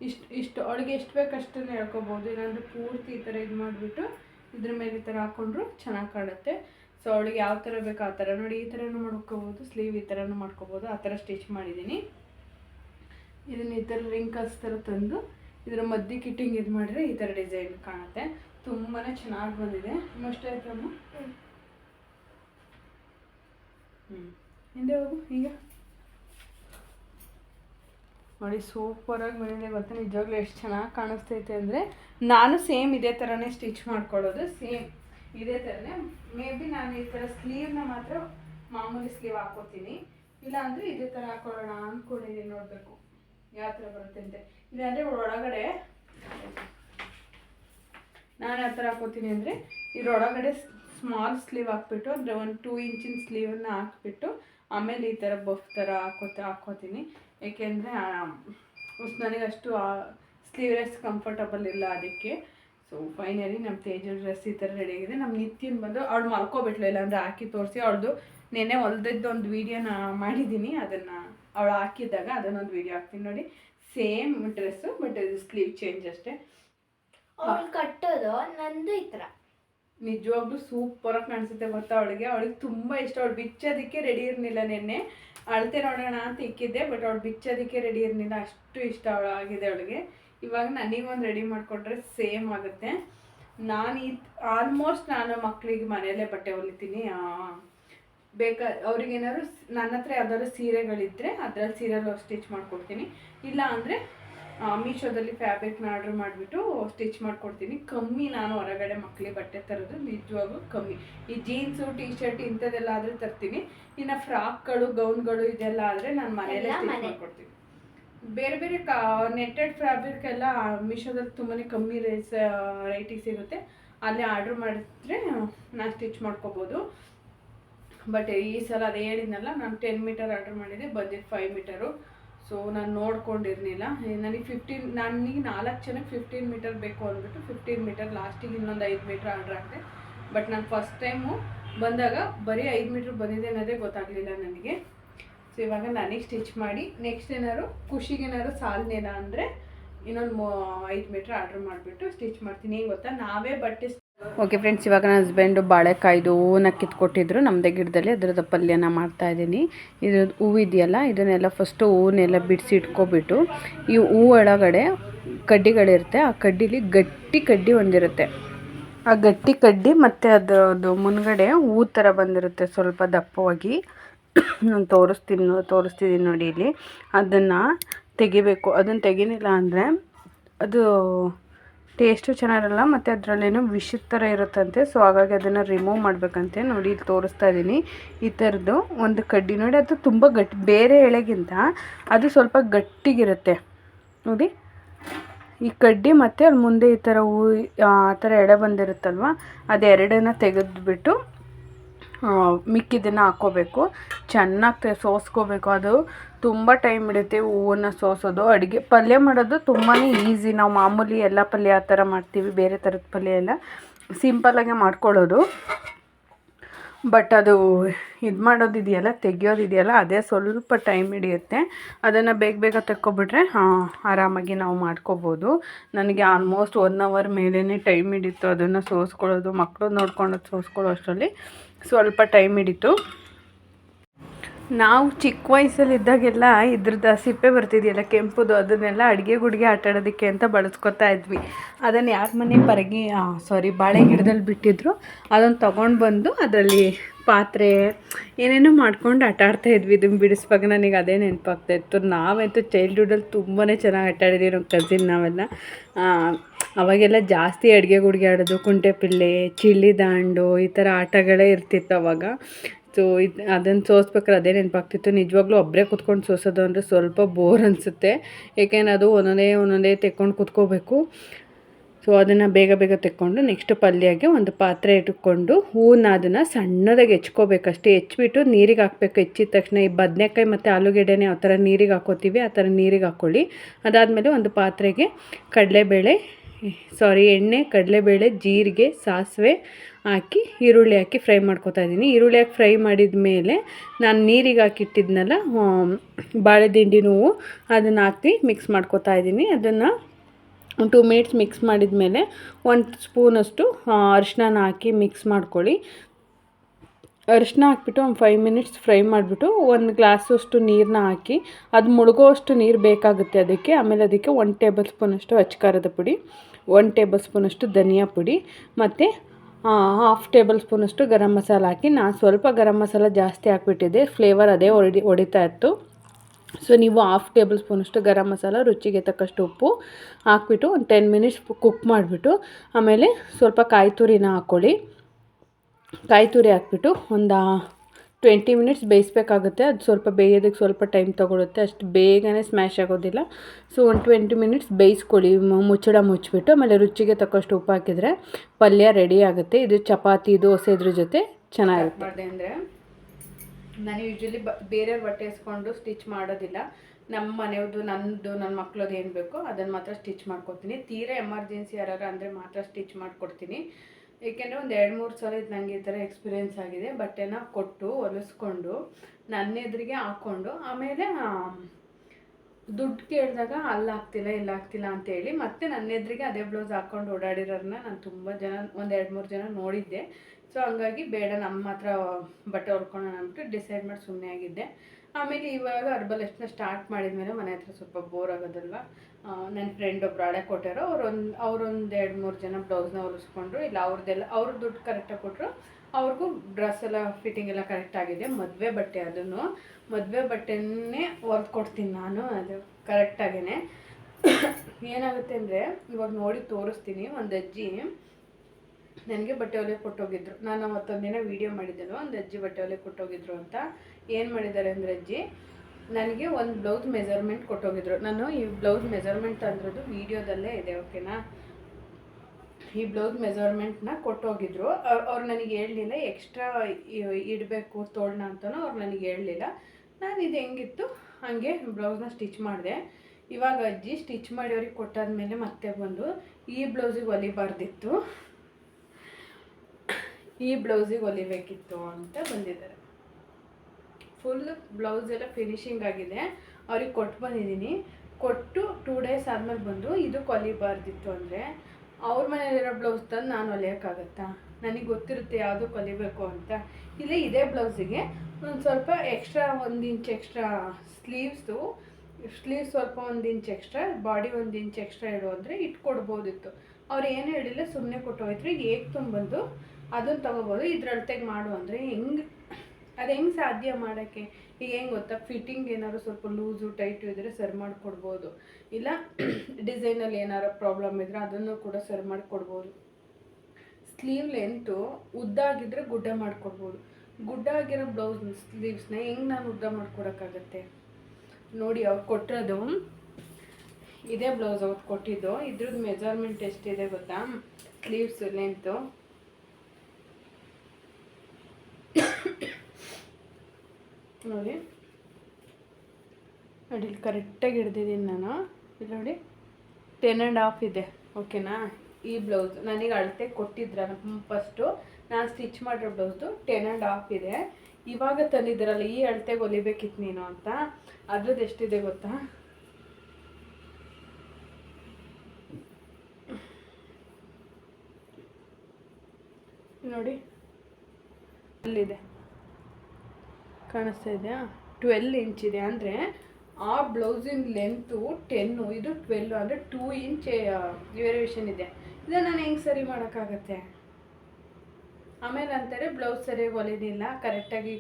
S1: ಇಷ್ಟು ಇಷ್ಟು ಅವಳಿಗೆ ಎಷ್ಟು ಬೇಕು ಅಷ್ಟನ್ನು ಹೇಳ್ಕೊಬೋದು. ಇಲ್ಲಾಂದರೆ ಪೂರ್ತಿ ಈ ಥರ ಇದು ಮಾಡಿಬಿಟ್ಟು ಇದ್ರ ಮೇಲೆ ಈ ಥರ ಹಾಕ್ಕೊಂಡ್ರು ಚೆನ್ನಾಗಿ ಕಾಣುತ್ತೆ. ಸೊ ಅವಳಿಗೆ ಯಾವ ಥರ ಬೇಕು ಆ ಥರ ನೋಡಿ ಈ ಥರನೂ ಮಾಡ್ಕೋಬೋದು ಸ್ಲೀವ್ ಈ ಥರನೂ ಮಾಡ್ಕೋಬೋದು. ಆ ಥರ ಸ್ಟಿಚ್ ಮಾಡಿದ್ದೀನಿ. ಇದನ್ನ ಈ ಥರ ರಿಂಕಲ್ಸ್ ಥರ ತಂದು ಇದರ ಮಧ್ಯೆ ಕಿಟ್ಟಿಂಗ್ ಇದು ಮಾಡಿದ್ರೆ ಈ ಥರ ಡಿಸೈನ್ ಕಾಣುತ್ತೆ. ತುಂಬಾ ಚೆನ್ನಾಗಿ ಬಂದಿದೆ. ಮಸ್ಟ್ ಆಯ್ತಮ್ಮ ಹ್ಞೂ ಹಿಂದೆ ಹೋಗು. ಈಗ? ನೋಡಿ ಸೂಪರಾಗಿ ಬಂದಿದೆ. ಗೊತ್ತಾ? ನಿಜವಾಗ್ಲೂ ಎಷ್ಟು ಚೆನ್ನಾಗಿ ಕಾಣಿಸ್ತೈತೆ ಅಂದರೆ, ನಾನು ಸೇಮ್ ಇದೇ ಥರನೇ ಸ್ಟಿಚ್ ಮಾಡ್ಕೊಳ್ಳೋದು. ಸೇಮ್ ಇದೇ ಥರನೇ ಮೇ ಬಿ ನಾನು ಈ ಥರ ಸ್ಲೀವ್ನ ಮಾತ್ರ ಮಾಮೂಲಿ ಸ್ಲೀವ್ ಹಾಕೋತೀನಿ ಇಲ್ಲ ಅಂದರೆ ಇದೇ ಥರ ಹಾಕೊಳ್ಳೋಣ ಅಂದ್ಕೊಂಡಿದ್ದೀನಿ ನೋಡಬೇಕು. ಯಾವ ಥರ ಬರುತ್ತೆ ಅಂತ. ಇಲ್ಲಾಂದರೆ ಒಳಗಡೆ ನಾನು ಯಾವ ಥರ ಹಾಕೋತೀನಿ ಅಂದರೆ ಇದ್ರೊಳಗಡೆ ಸ್ಮಾಲ್ ಸ್ಲೀವ್ ಹಾಕ್ಬಿಟ್ಟು, ಅಂದರೆ ಒಂದು ಟೂ ಇಂಚಿನ ಸ್ಲೀವನ್ನ ಹಾಕ್ಬಿಟ್ಟು, ಆಮೇಲೆ ಈ ಥರ ಬಫ್ ಥರ ಹಾಕೋತ ಹಾಕೋತೀನಿ ಏಕೆಂದರೆ ನನಗೆ ಅಷ್ಟು ಸ್ಲೀವ್ಲೆಸ್ ಕಂಫರ್ಟಬಲ್ ಇಲ್ಲ ಅದಕ್ಕೆ. ಸೊ ಫೈನಲಿ ನಮ್ಮ ತೇಜು ಡ್ರೆಸ್ ಈ ಥರ ರೆಡಿ ಆಗಿದೆ. ನಮ್ಮ ನಿತ್ಯನ ಬಂದು ಅವಳು ಮಲ್ಕೋಬಿಟ್ಲು, ಇಲ್ಲಾಂದರೆ ಹಾಕಿ ತೋರಿಸಿ ಅವಳದು. ನೆನ್ನೆ ಹೊಲ್ದದ್ದು ಒಂದು ವೀಡಿಯೋನ ಮಾಡಿದ್ದೀನಿ, ಅದನ್ನು ಅವಳು ಹಾಕಿದ್ದಾಗ ಅದನ್ನೊಂದು ವೀಡಿಯೋ ಹಾಕ್ತೀನಿ ನೋಡಿ. ಸೇಮ್ ಡ್ರೆಸ್ಸು ಬಟ್ ಇದು ಸ್ಲೀವ್ ಚೇಂಜ್ ಅಷ್ಟೇ.
S2: ಅವಳು ಕಟ್ಟೋದು ನಂದು ಈ ಥರ.
S1: ನಿಜವಾಗ್ಲೂ ಸೂಪರಾಗಿ ಕಾಣಿಸುತ್ತೆ ಗೊತ್ತಾ ಅವಳಿಗೆ? ಅವಳಿಗೆ ತುಂಬ ಇಷ್ಟ. ಅವಳು ಬಿಚ್ಚೋದಕ್ಕೆ ರೆಡಿ ಇರಲಿಲ್ಲ ನಿನ್ನೆ. ಅಳತೆ ನೋಡೋಣ ಅಂತ ಇಕ್ಕಿದ್ದೆ ಬಟ್ ಅವಳು ಬಿಚ್ಚೋದಕ್ಕೆ ರೆಡಿ ಇರಲಿಲ್ಲ. ಅಷ್ಟು ಇಷ್ಟ ಅವಳು ಆಗಿದೆ ಅವಳಿಗೆ. ಇವಾಗ ನನಗೊಂದು ರೆಡಿ ಮಾಡಿಕೊಟ್ರೆ ಸೇಮ್ ಆಗುತ್ತೆ. ನಾನು ಈ ಆಲ್ಮೋಸ್ಟ್ ನಾನು ಮಕ್ಕಳಿಗೆ ಮನೆಯಲ್ಲೇ ಬಟ್ಟೆ ಹೊಲಿತೀನಿ. ಬೇಕಾ, ಅವ್ರಿಗೇನಾದ್ರು ನನ್ನ ಹತ್ರ ಯಾವ್ದಾದ್ರು ಸೀರೆಗಳಿದ್ದರೆ ಅದರಲ್ಲಿ ಸೀರೆಲ್ಲ ಸ್ಟಿಚ್ ಮಾಡ್ಕೊಡ್ತೀನಿ. ಇಲ್ಲ ಅಂದರೆ ಮೀಶೋದಲ್ಲಿ ಫ್ಯಾಬ್ರಿಕ್ನ ಆರ್ಡರ್ ಮಾಡಿಬಿಟ್ಟು ಸ್ಟಿಚ್ ಮಾಡ್ಕೊಡ್ತೀನಿ. ಕಮ್ಮಿ ನಾನು ಹೊರಗಡೆ ಮಕ್ಕಳಿಗೆ ಬಟ್ಟೆ ತರೋದು ನಿಜವಾಗೂ ಕಮ್ಮಿ. ಈ ಜೀನ್ಸು ಟಿ ಶರ್ಟ್ ಇಂಥದ್ದೆಲ್ಲ ಆದರೆ ತರ್ತೀನಿ. ಇನ್ನು ಫ್ರಾಕ್ಗಳು ಗೌನ್ಗಳು ಇದೆಲ್ಲ ಆದರೆ ನಾನು ಮನೆಯಲ್ಲೇ ಸ್ಟಿಚ್. ಮಾಡ್ಕೊಡ್ತೀನಿ. ಬೇರೆ ಬೇರೆ ಕಾ ನೆಟ್ಟೆಡ್ ಫ್ಯಾಬ್ರಿಕ್ ಎಲ್ಲ ಮೀಶೋದಲ್ಲಿ ತುಂಬಾ ಕಮ್ಮಿ ರೇಸ್ ರೈಟಿಗೆ ಸಿಗುತ್ತೆ. ಅಲ್ಲೇ ಆರ್ಡ್ರ್ ಮಾಡಿದ್ರೆ ನಾನು ಸ್ಟಿಚ್ ಮಾಡ್ಕೋಬೋದು. ಬಟ್ ಈ ಸಲ ಅದು ಹೇಳಿದ್ನಲ್ಲ ನಾನು ಟೆನ್ ಮೀಟರ್ ಆರ್ಡ್ರ್ ಮಾಡಿದ್ದೆ ಬಂದಿದ್ದು ಫೈವ್ ಮೀಟರು ಸೊ ನಾನು ನೋಡ್ಕೊಂಡಿರ್ಲಿಲ್ಲ. ನನಗೆ ಫಿಫ್ಟೀನ್ ನನಗೆ ನಾಲ್ಕು ಜನಕ್ಕೆ ಫಿಫ್ಟೀನ್ ಮೀಟರ್ ಬೇಕು ಅಂದ್ಬಿಟ್ಟು ಫಿಫ್ಟೀನ್ ಮೀಟರ್ ಲಾಸ್ಟಿಗೆ ಇನ್ನೊಂದು ಐದು ಮೀಟರ್ ಆರ್ಡ್ರ್ ಆಗಿದೆ ಬಟ್ ನಾನು ಫಸ್ಟ್ ಟೈಮು ಬಂದಾಗ ಬರೀ ಐದು ಮೀಟ್ರ್ ಬಂದಿದೆ ಅನ್ನೋದೇ ಗೊತ್ತಾಗಲಿಲ್ಲ ನನಗೆ. ಸೊ ಇವಾಗ ನನಗೆ ಸ್ಟಿಚ್ ಮಾಡಿ ನೆಕ್ಸ್ಟ್ ಏನಾದ್ರು ಖುಷಿಗೆ ಏನಾದ್ರು ಸಾಲನೇನ ಅಂದರೆ ಇನ್ನೊಂದು ಐದು ಮೀಟ್ರ್ ಆರ್ಡ್ರ್ ಮಾಡಿಬಿಟ್ಟು ಸ್ಟಿಚ್ ಮಾಡ್ತೀನಿ. ಗೊತ್ತಾ? ನಾವೇ ಬಟ್ಟೆ ಓಕೆ ಫ್ರೆಂಡ್ಸ್ ಇವಾಗ ನನ್ನ ಹಸ್ಬೆಂಡು ಬಾಳೆಕಾಯ್ದು ಹೂವನ್ನ ಕಿತ್ಕೊಟ್ಟಿದ್ರು. ನಮ್ಮದೇ ಗಿಡದಲ್ಲಿ ಅದರದ್ದು ಪಲ್ಯನ ಮಾಡ್ತಾ ಇದ್ದೀನಿ. ಇದು ಹೂವು ಇದೆಯಲ್ಲ, ಇದನ್ನೆಲ್ಲ ಫಸ್ಟು ಹೂವನ್ನೆಲ್ಲ ಬಿಡಿಸಿ ಇಟ್ಕೊಬಿಟ್ಟು, ಈ ಹೂ ಒಳಗಡೆ ಕಡ್ಡಿಗಳಿರುತ್ತೆ. ಆ ಕಡ್ಡಿಲಿ ಗಟ್ಟಿ ಕಡ್ಡಿ ಹೊಂದಿರುತ್ತೆ ಆ ಗಟ್ಟಿ ಕಡ್ಡಿ ಮತ್ತು ಅದರದ್ದು ಮುನ್ಗಡೆ ಹೂ ಥರ ಬಂದಿರುತ್ತೆ ಸ್ವಲ್ಪ ದಪ್ಪವಾಗಿ. ನಾನು ತೋರಿಸ್ತೀನಿ ತೋರಿಸ್ತಿದ್ದೀನಿ ನೋಡಿ ಇಲ್ಲಿ. ಅದನ್ನು ತೆಗಿಬೇಕು. ಅದನ್ನು ತೆಗಿಲಿಲ್ಲ ಅಂದರೆ ಅದು ಟೇಸ್ಟು ಚೆನ್ನಾಗಿರಲ್ಲ, ಮತ್ತು ಅದರಲ್ಲೇನೋ ವಿಷದ ಥರ ಇರುತ್ತಂತೆ. ಸೊ ಹಾಗಾಗಿ ಅದನ್ನು ರಿಮೂವ್ ಮಾಡಬೇಕಂತೆ ನೋಡಿ ಇಲ್ಲಿ ತೋರಿಸ್ತಾ ಇದ್ದೀನಿ ಈ ಥರದ್ದು ಒಂದು ಕಡ್ಡಿ ನೋಡಿ, ಅದು ತುಂಬ ಗಟ್ಟಿ, ಬೇರೆ ಎಳೆಗಿಂತ ಅದು ಸ್ವಲ್ಪ ಗಟ್ಟಿಗಿರುತ್ತೆ. ನೋಡಿ, ಈ ಕಡ್ಡಿ ಮತ್ತು ಅಲ್ಲಿ ಮುಂದೆ ಈ ಥರ ಹೂ, ಆ ಥರ ಎಳೆ ಬಂದಿರುತ್ತಲ್ವ, ಅದೆರಡನ್ನ ತೆಗೆದುಬಿಟ್ಟು ಮಿಕ್ಕಿದ್ದನ್ನು ಹಾಕ್ಕೋಬೇಕು. ಚೆನ್ನಾಗಿ ಸೋಸ್ಕೋಬೇಕು ಅದು. ತುಂಬ ಟೈಮ್ ಹಿಡಿಯುತ್ತೆ ಹೂವನ್ನು ಸೋಸೋದು. ಅಡುಗೆ ಪಲ್ಯ ಮಾಡೋದು ತುಂಬಾ ಈಸಿ. ನಾವು ಮಾಮೂಲಿ ಎಲ್ಲ ಪಲ್ಯ ಆ ಥರ ಮಾಡ್ತೀವಿ, ಬೇರೆ ಥರದ ಪಲ್ಯ ಎಲ್ಲ. ಸಿಂಪಲ್ಲಾಗೆ ಮಾಡ್ಕೊಳ್ಳೋದು. ಬಟ್ ಅದು ಇದು ಮಾಡೋದಿದೆಯಲ್ಲ ತೆಗಿಯೋದಿದೆಯಲ್ಲ ಅದೇ ಸ್ವಲ್ಪ ಟೈಮ್ ಹಿಡಿಯುತ್ತೆ. ಅದನ್ನು ಬೇಗ ಬೇಗ ತೆಕ್ಕೊಬಿಟ್ರೆ ಆರಾಮಾಗಿ ನಾವು ಮಾಡ್ಕೋಬೋದು. ನನಗೆ ಆಲ್ಮೋಸ್ಟ್ ಒನ್ ಅವರ್ ಮೇಲೇ ಟೈಮ್ ಹಿಡಿತು ಅದನ್ನು ಸೋಸ್ಕೊಳ್ಳೋದು. ಮಕ್ಕಳು ನೋಡ್ಕೊಂಡು ಸೋಸ್ಕೊಳ್ಳೋ ಅಷ್ಟರಲ್ಲಿ. ಸ್ವಲ್ಪ ಟೈಮ್ ಹಿಡಿತು. ನಾವು ಚಿಕ್ಕ ವಯಸ್ಸಲ್ಲಿದ್ದಾಗೆಲ್ಲ ಇದ್ರದ್ದು ಸಿಪ್ಪೆ ಬರ್ತಿದೆಯಲ್ಲ, ಕೆಂಪುದು, ಅದನ್ನೆಲ್ಲ ಅಡುಗೆ ಗುಡಿಗೆ ಆಟ ಆಡೋದಕ್ಕೆ ಅಂತ ಬಳಸ್ಕೊತಾ ಇದ್ವಿ. ಅದನ್ನು ಯಾರ ಮನೆ ಪರಗಿ ಸಾರಿ ಬಾಳೆ ಗಿಡದಲ್ಲಿ ಬಿಟ್ಟಿದ್ರು. ಅದನ್ನು ತೊಗೊಂಡು ಬಂದು ಅದರಲ್ಲಿ ಪಾತ್ರೆ, ಏನೇನೋ ಮಾಡ್ಕೊಂಡು ಆಟ ಆಡ್ತಾ ಇದ್ವಿ. ಇದನ್ನು ಬಿಡಿಸ್ವಾಗ ನನಗೆ ಅದೇ ನೆನಪಾಗ್ತಾ ಇತ್ತು. ನಾವಂತೂ ಚೈಲ್ಡ್ಹುಡಲ್ಲಿ ತುಂಬಾ ಚೆನ್ನಾಗಿ ಆಟ ಆಡಿದ್ದೀವಿ ನಮ್ಮ ಕಸಿನ್ ನಾವೆಲ್ಲ. ಅವಾಗೆಲ್ಲ ಜಾಸ್ತಿ ಅಡುಗೆ ಗುಡಿಗೆ ಆಡೋದು ಕುಂಟೆಪಿಲ್ಲೆ ಚಿಳ್ಳಿ ದಾಂಡು ಈ ಥರ ಆಟಗಳೇ ಇರ್ತಿತ್ತು ಅವಾಗ. ಸೊ ಇದು ಅದನ್ನು ಸೋಸ್ಬೇಕಾದ್ರೆ ಅದೇ ನೆನಪಾಗ್ತಿತ್ತು. ನಿಜವಾಗ್ಲೂ ಒಬ್ಬರೇ ಕುತ್ಕೊಂಡು ಸೋಸೋದು ಅಂದರೆ ಸ್ವಲ್ಪ ಬೋರ್ ಅನಿಸುತ್ತೆ. ಏಕೆಂದ್ರೆ ಅದು ಒಂದೊಂದೇ ಒಂದೊಂದೇ ತೆಕ್ಕೊಂಡು ಕುತ್ಕೋಬೇಕು. ಸೊ ಅದನ್ನು ಬೇಗ ಬೇಗ ತೆಕ್ಕೊಂಡು ನೆಕ್ಸ್ಟ್ ಪಲ್ಯಗೆ ಒಂದು ಪಾತ್ರೆ ಇಟ್ಕೊಂಡು ಹೂವನ್ನ ಅದನ್ನು ಸಣ್ಣದಾಗಿ ಹೆಚ್ಕೋಬೇಕಷ್ಟೇ ಹೆಚ್ಚಿಬಿಟ್ಟು ನೀರಿಗೆ ಹಾಕ್ಬೇಕು. ಹೆಚ್ಚಿದ ತಕ್ಷಣ ಈ ಬದನೆಕಾಯಿ ಮತ್ತು ಆಲೂಗೆಡ್ಡೆನೇ ಯಾವ ಥರ ನೀರಿಗೆ ಹಾಕೋತೀವಿ, ಆ ಥರ ನೀರಿಗೆ ಹಾಕ್ಕೊಳ್ಳಿ ಅದಾದಮೇಲೆ ಒಂದು ಪಾತ್ರೆಗೆ ಕಡಲೆಬೇಳೆ ಸಾರಿ ಎಣ್ಣೆ, ಕಡಲೆಬೇಳೆ, ಜೀರಿಗೆ, ಸಾಸಿವೆ ಹಾಕಿ, ಈರುಳ್ಳಿ ಹಾಕಿ ಫ್ರೈ ಮಾಡ್ಕೊತಾ ಇದ್ದೀನಿ. ಈರುಳ್ಳಿ ಹಾಕಿ ಫ್ರೈ ಮಾಡಿದ ಮೇಲೆ ನಾನು ನೀರಿಗೆ ಹಾಕಿಟ್ಟಿದ್ನಲ್ಲ ಬಾಳೆ ನೋವು ಅದನ್ನು ಹಾಕಿ ಮಿಕ್ಸ್ ಮಾಡ್ಕೊತಾ ಇದ್ದೀನಿ. ಅದನ್ನು ಟೂ ಮಿನಿಟ್ಸ್ ಮಿಕ್ಸ್ ಮಾಡಿದ ಮೇಲೆ ಒಂದು ಸ್ಪೂನಷ್ಟು ಅರಿಶಿನ ಹಾಕಿ ಮಿಕ್ಸ್ ಮಾಡ್ಕೊಳ್ಳಿ. ಅರಿಶಿನ ಹಾಕ್ಬಿಟ್ಟು ಒಂದು ಫೈವ್ ಮಿನಿಟ್ಸ್ ಫ್ರೈ ಮಾಡಿಬಿಟ್ಟು ಒಂದು ಗ್ಲಾಸಷ್ಟು ನೀರನ್ನ ಹಾಕಿ, ಅದು ಮುಳುಗೋವಷ್ಟು ನೀರು ಬೇಕಾಗುತ್ತೆ ಅದಕ್ಕೆ, ಆಮೇಲೆ ಅದಕ್ಕೆ ಒನ್ ಟೇಬಲ್ ಸ್ಪೂನಷ್ಟು ಅಚ್ಚಕಾರದ ಪುಡಿ ಒನ್ ಟೇಬಲ್ ಸ್ಪೂನಷ್ಟು ಧನಿಯಾ ಪುಡಿ, ಮತ್ತು ಹಾಫ್ ಟೇಬಲ್ ಸ್ಪೂನಷ್ಟು ಗರಂ ಮಸಾಲ ಹಾಕಿ ನಾನು ಸ್ವಲ್ಪ ಗರಂ ಮಸಾಲ ಜಾಸ್ತಿ ಹಾಕ್ಬಿಟ್ಟಿದ್ದೆ ಫ್ಲೇವರ್ ಅದೇ ಹೊಡಿ ಹೊಡಿತಾ ಇತ್ತು. ಸೊ ನೀವು ಹಾಫ್ ಟೇಬಲ್ ಸ್ಪೂನಷ್ಟು ಗರಂ ಮಸಾಲ ರುಚಿಗೆ ತಕ್ಕಷ್ಟು ಉಪ್ಪು ಹಾಕ್ಬಿಟ್ಟು ಒಂದು ಟೆನ್ ಮಿನಿಟ್ಸ್ ಕುಕ್ ಮಾಡಿಬಿಟ್ಟು ಆಮೇಲೆ ಸ್ವಲ್ಪ ಕಾಯಿ ತುರಿನ ಹಾಕ್ಕೊಳ್ಳಿ ಕಾಯಿ ತುರಿ ಹಾಕ್ಬಿಟ್ಟು ಒಂದು ಟ್ವೆಂಟಿ ಮಿನಿಟ್ಸ್ ಬೇಯಿಸ್ಬೇಕಾಗುತ್ತೆ. ಅದು ಸ್ವಲ್ಪ ಬೇಯೋದಕ್ಕೆ ಸ್ವಲ್ಪ ಟೈಮ್ ತೊಗೊಳುತ್ತೆ. ಅಷ್ಟು ಬೇಗನೆ ಸ್ಮ್ಯಾಶ್ ಆಗೋದಿಲ್ಲ. ಸೊ ಒಂದು ಟ್ವೆಂಟಿ ಮಿನಿಟ್ಸ್ ಬೇಯಿಸ್ಕೊಳ್ಳಿ. ಮುಚ್ಚಡ ಮುಚ್ಚಳ ಮುಚ್ಚಿಬಿಟ್ಟು ಆಮೇಲೆ ರುಚಿಗೆ ತಕ್ಕಷ್ಟು ಉಪ್ಪು ಹಾಕಿದರೆ ಪಲ್ಯ ರೆಡಿ ಆಗುತ್ತೆ. ಇದು ಚಪಾತಿ ದೋಸೆ ಇದ್ರ ಜೊತೆ ಚೆನ್ನಾಗಿರುತ್ತೆ. ಅಂದರೆ ನಾನು ಯೂಶ್ವಲಿ ಬ, ಬೇರೆಯವ್ರ ಬಟ್ಟೆ ಇಸ್ಕೊಂಡು ಸ್ಟಿಚ್ ಮಾಡೋದಿಲ್ಲ. ನಮ್ಮ ಮನೆಯವ್ರದ್ದು ನನ್ನದು ನನ್ನ ಮಕ್ಳದ್ದು ಏನು ಬೇಕೋ ಅದನ್ನು ಮಾತ್ರ ಸ್ಟಿಚ್ ಮಾಡ್ಕೊತೀನಿ ತೀರಾ ಎಮರ್ಜೆನ್ಸಿ ಯಾರು ಅಂದರೆ ಮಾತ್ರ ಸ್ಟಿಚ್ ಮಾಡಿಕೊಡ್ತೀನಿ. ಏಕೆಂದರೆ ಒಂದು ಎರಡು, ಮೂರು ಸಲ ಇದು ನನಗೆ ಈ ಥರ ಎಕ್ಸ್ಪೀರಿಯೆನ್ಸ್ ಆಗಿದೆ. ಬಟ್ಟೆನ ಕೊಟ್ಟು ಹೊಲಿಸ್ಕೊಂಡು ನನ್ನ ಎದುರಿಗೆ ಹಾಕ್ಕೊಂಡು ಆಮೇಲೆ ದುಡ್ಡು ಕೇಳಿದಾಗ ಅಲ್ಲಿ ಆಗ್ತಿಲ್ಲ ಇಲ್ಲಿ ಆಗ್ತಿಲ್ಲ ಅಂತೇಳಿ ಮತ್ತೆ ನನ್ನ ಎದುರಿಗೆ ಅದೇ ಬ್ಲೌಸ್ ಹಾಕ್ಕೊಂಡು ಓಡಾಡಿರೋರನ್ನ ನಾನು ತುಂಬ ಜನ, ಒಂದು ಎರಡು ಮೂರು ಜನ ನೋಡಿದ್ದೆ. ಸೊ ಹಂಗಾಗಿ ಬೇಡ ನಮ್ಮ ಹತ್ರ ಬಟ್ಟೆ ಹೊರ್ಕೊಳ್ಳೋಣ ಅಂದ್ಬಿಟ್ಟು ಡಿಸೈಡ್ ಮಾಡಿ ಸುಮ್ಮನೆ ಆಗಿದ್ದೆ. ಆಮೇಲೆ ಇವಾಗ ಅರ್ಬಲ್ ಎಷ್ಟನ್ನ ಸ್ಟಾರ್ಟ್ ಮಾಡಿದ್ಮೇಲೆ ಮನೆ ಹತ್ರ ಸ್ವಲ್ಪ ಬೋರ್ ಆಗೋದಲ್ವ ನನ್ನ ಫ್ರೆಂಡ್ ಒಬ್ರು ಹಳೆ ಕೊಟ್ಟಾರೋ. ಅವ್ರೊಂದು ಅವ್ರೊಂದು ಎರಡು ಮೂರು ಜನ ಬ್ಲೌಸ್ನ ಹೊಲಿಸ್ಕೊಂಡ್ರು ಇಲ್ಲ ಅವ್ರದ್ದೆಲ್ಲ ಅವ್ರ ದುಡ್ಡು ಕರೆಕ್ಟಾಗಿ ಕೊಟ್ಟರು ಅವ್ರಿಗೂ ಡ್ರೆಸ್ ಎಲ್ಲ ಫಿಟ್ಟಿಂಗ್ ಎಲ್ಲ ಕರೆಕ್ಟ್ ಆಗಿದೆ, ಮದುವೆ ಬಟ್ಟೆ ಅದನ್ನು ಮದುವೆ ಬಟ್ಟೆನೇ ಕೊಡ್ತೀನಿ ನಾನು, ಅದು ಕರೆಕ್ಟಾಗೇ ಏನಾಗುತ್ತೆ ಅಂದರೆ, ಇವಾಗ ನೋಡಿ ತೋರಿಸ್ತೀನಿ ಒಂದು ಅಜ್ಜಿ. ನನಗೆ ಬಟ್ಟೆ ಒಲೆ ಕೊಟ್ಟೋಗಿದ್ರು. ನಾನು ಅವತ್ತೊಂದು ದಿನ ವೀಡಿಯೋ ಮಾಡಿದ್ದೆನು ಒಂದು ಅಜ್ಜಿ ಬಟ್ಟೆ ಒಲೆ ಕೊಟ್ಟೋಗಿದ್ರು ಅಂತ. ಏನು ಮಾಡಿದ್ದಾರೆ ಅಂದರೆ ಅಜ್ಜಿ, ನನಗೆ ಒಂದು ಬ್ಲೌಸ್ ಮೆಜರ್ಮೆಂಟ್ ಕೊಟ್ಟೋಗಿದ್ರು. ನಾನು ಈ ಬ್ಲೌಸ್ ಮೆಜರ್ಮೆಂಟ್ ಅಂದ್ರದ್ದು ವೀಡಿಯೋದಲ್ಲೇ ಇದೆ ಓಕೆನಾ ಈ ಬ್ಲೌಸ್ ಮೆಜರ್ಮೆಂಟ್ನ ಕೊಟ್ಟೋಗಿದ್ರು. ಅವ್ರು ಅವ್ರು ನನಗೆ ಹೇಳಲಿಲ್ಲ, ಎಕ್ಸ್ಟ್ರಾ ಇಡಬೇಕು ತೋಳ್ನ ಅಂತಲೂ ಅವ್ರು ನನಗೆ ಹೇಳಲಿಲ್ಲ. ನಾನು ಇದು ಹೆಂಗಿತ್ತು? ಹಾಗೆ ಬ್ಲೌಸ್ನ ಸ್ಟಿಚ್ ಮಾಡಿದೆ. ಇವಾಗ ಅಜ್ಜಿ ಸ್ಟಿಚ್ ಮಾಡಿ ಅವ್ರಿಗೆ ಕೊಟ್ಟಾದ್ಮೇಲೆ ಮತ್ತೆ ಬಂದು ಈ ಬ್ಲೌಸಿಗೆ ಹೊಲಿಬಾರ್ದಿತ್ತು ಈ ಬ್ಲೌಸಿಗೆ ಹೊಲಿಬೇಕಿತ್ತು ಅಂತ ಬಂದಿದ್ದಾರೆ. ಫುಲ್ ಬ್ಲೌಸ್ ಎಲ್ಲ ಫಿನಿಶಿಂಗ್ ಆಗಿದೆ. ಅವ್ರಿಗೆ ಕೊಟ್ಟು ಬಂದಿದ್ದೀನಿ. ಕೊಟ್ಟು ಟೂ ಡೇಸ್ ಆದಮೇಲೆ ಬಂದು ಇದು ಹೊಲಿಬಾರ್ದಿತ್ತು ಅಂದರೆ ಅವ್ರ ಮನೇಲಿರೋ ಬ್ಲೌಸ್ ತಂದು ನಾನು ಹೊಲಿಯೋಕ್ಕಾಗತ್ತಾ ನನಗೆ ಗೊತ್ತಿರುತ್ತೆ ಯಾವುದು ಹೊಲಿಬೇಕು ಅಂತ. ಇಲ್ಲ ಇದೇ ಬ್ಲೌಸಿಗೆ ಒಂದು ಸ್ವಲ್ಪ ಎಕ್ಸ್ಟ್ರಾ ಒಂದು ಇಂಚ್ ಎಕ್ಸ್ಟ್ರಾ ಸ್ಲೀವ್ಸು ಸ್ಲೀವ್ಸ್ ಸ್ವಲ್ಪ ಒಂದು ಇಂಚ್ ಎಕ್ಸ್ಟ್ರಾ ಬಾಡಿ ಒಂದು ಇಂಚ್ ಎಕ್ಸ್ಟ್ರಾ ಇಡು ಅಂದರೆ ಇಟ್ಕೊಡ್ಬೋದಿತ್ತು. ಅವ್ರು ಏನು ಹೇಳಿಲ್ಲ ಸುಮ್ಮನೆ ಕೊಟ್ಟು ಹೋಯ್ತು. ಏಕ್ ತುಂಬಂದು ಅದನ್ನು ತೊಗೋಬೋದು. ಅಳತೆಗೆ ಮಾಡು ಅಂದರೆ ಹೆಂಗೆ, ಅದು ಹೆಂಗೆ ಸಾಧ್ಯ ಮಾಡೋಕ್ಕೆ? ಈಗ ಹೆಂಗೆ ಗೊತ್ತಾ? ಫಿಟ್ಟಿಂಗ್ ಏನಾದ್ರು ಸ್ವಲ್ಪ ಲೂಸು, ಟೈಟು ಇದ್ದರೆ ಸರಿ ಮಾಡಿಕೊಡ್ಬೋದು. ಇಲ್ಲ, ಡಿಸೈನಲ್ಲಿ ಏನಾರು ಪ್ರಾಬ್ಲಮ್ ಇದ್ದರೆ ಅದನ್ನು ಕೂಡ ಸರಿ ಮಾಡಿಕೊಡ್ಬೋದು. ಸ್ಲೀವ್ ಲೆಂತು ಉದ್ದ ಆಗಿದ್ರೆ ಗುಡ್ಡ ಮಾಡಿಕೊಡ್ಬೋದು. ಗುಡ್ಡ ಆಗಿರೋ ಬ್ಲೌಸ್ ಸ್ಲೀವ್ಸ್ನ ಹೆಂಗೆ ನಾನು ಉದ್ದ ಮಾಡ್ಕೊಡೋಕ್ಕಾಗತ್ತೆ? ನೋಡಿ, ಅವ್ರು ಕೊಟ್ಟಿರೋದು. ಇದೇ ಬ್ಲೌಸ್ ಅವ್ರು ಕೊಟ್ಟಿದ್ದು. ಇದ್ರದ್ದು ಮೆಜರ್ಮೆಂಟ್ ಎಷ್ಟಿದೆ ಗೊತ್ತಾ? ಸ್ಲೀವ್ಸ್ ಲೆಂತು ನೋಡಿ. ನೋಡಿ, ಇಲ್ಲಿ ಕರೆಕ್ಟಾಗಿ ಹಿಡ್ದಿದ್ದೀನಿ ನಾನು. ಇಲ್ಲಿ ನೋಡಿ ಟೆನ್ ಆ್ಯಂಡ್ ಹಾಫ್ ಇದೆ. ಓಕೆನಾ ಈ ಬ್ಲೌಸ್ ನನಗೆ ಅಳತೆ ಕೊಟ್ಟಿದ್ರಲ್ಲ ಫಸ್ಟು ನಾನು ಸ್ಟಿಚ್ ಮಾಡಿರೋ ಬ್ಲೌಸ್ದು ಟೆನ್ ಆ್ಯಂಡ್ ಹಾಫ್ ಇದೆ. ಇವಾಗ ತಂದಿದ್ದೀರಲ್ಲ, ಈ ಅಳತೆಗೆ ಹೊಲಿಬೇಕಿತ್ತು ನೀನು ಅಂತ. ಅದ್ರದ್ದು ಎಷ್ಟಿದೆ ಗೊತ್ತಾ? ನೋಡಿ. ಅಲ್ಲಿದೆ. ಕಾಣಿಸ್ತಾ ಇದೆಯಾ? ಟ್ವೆಲ್ ಇಂಚ್ ಇದೆ. ಅಂದರೆ ಆ ಬ್ಲೌಸಿನ ಲೆಂತು ಟೆನ್ನು ಇದು ಟ್ವೆಲ್ ಅಂದರೆ ಟೂ ಇಂಚ್ ವೇರಿಯೇಷನ್ ಇದೆ. ಇದನ್ನು ನಾನು ಹೆಂಗೆ ಸರಿ ಮಾಡೋಕ್ಕಾಗತ್ತೆ? ಆಮೇಲೆ ಅಂತಾರೆ ಬ್ಲೌಸ್ ಸರಿಯಾಗಿ ಹೊಲಿದಿಲ್ಲ, ಕರೆಕ್ಟಾಗಿ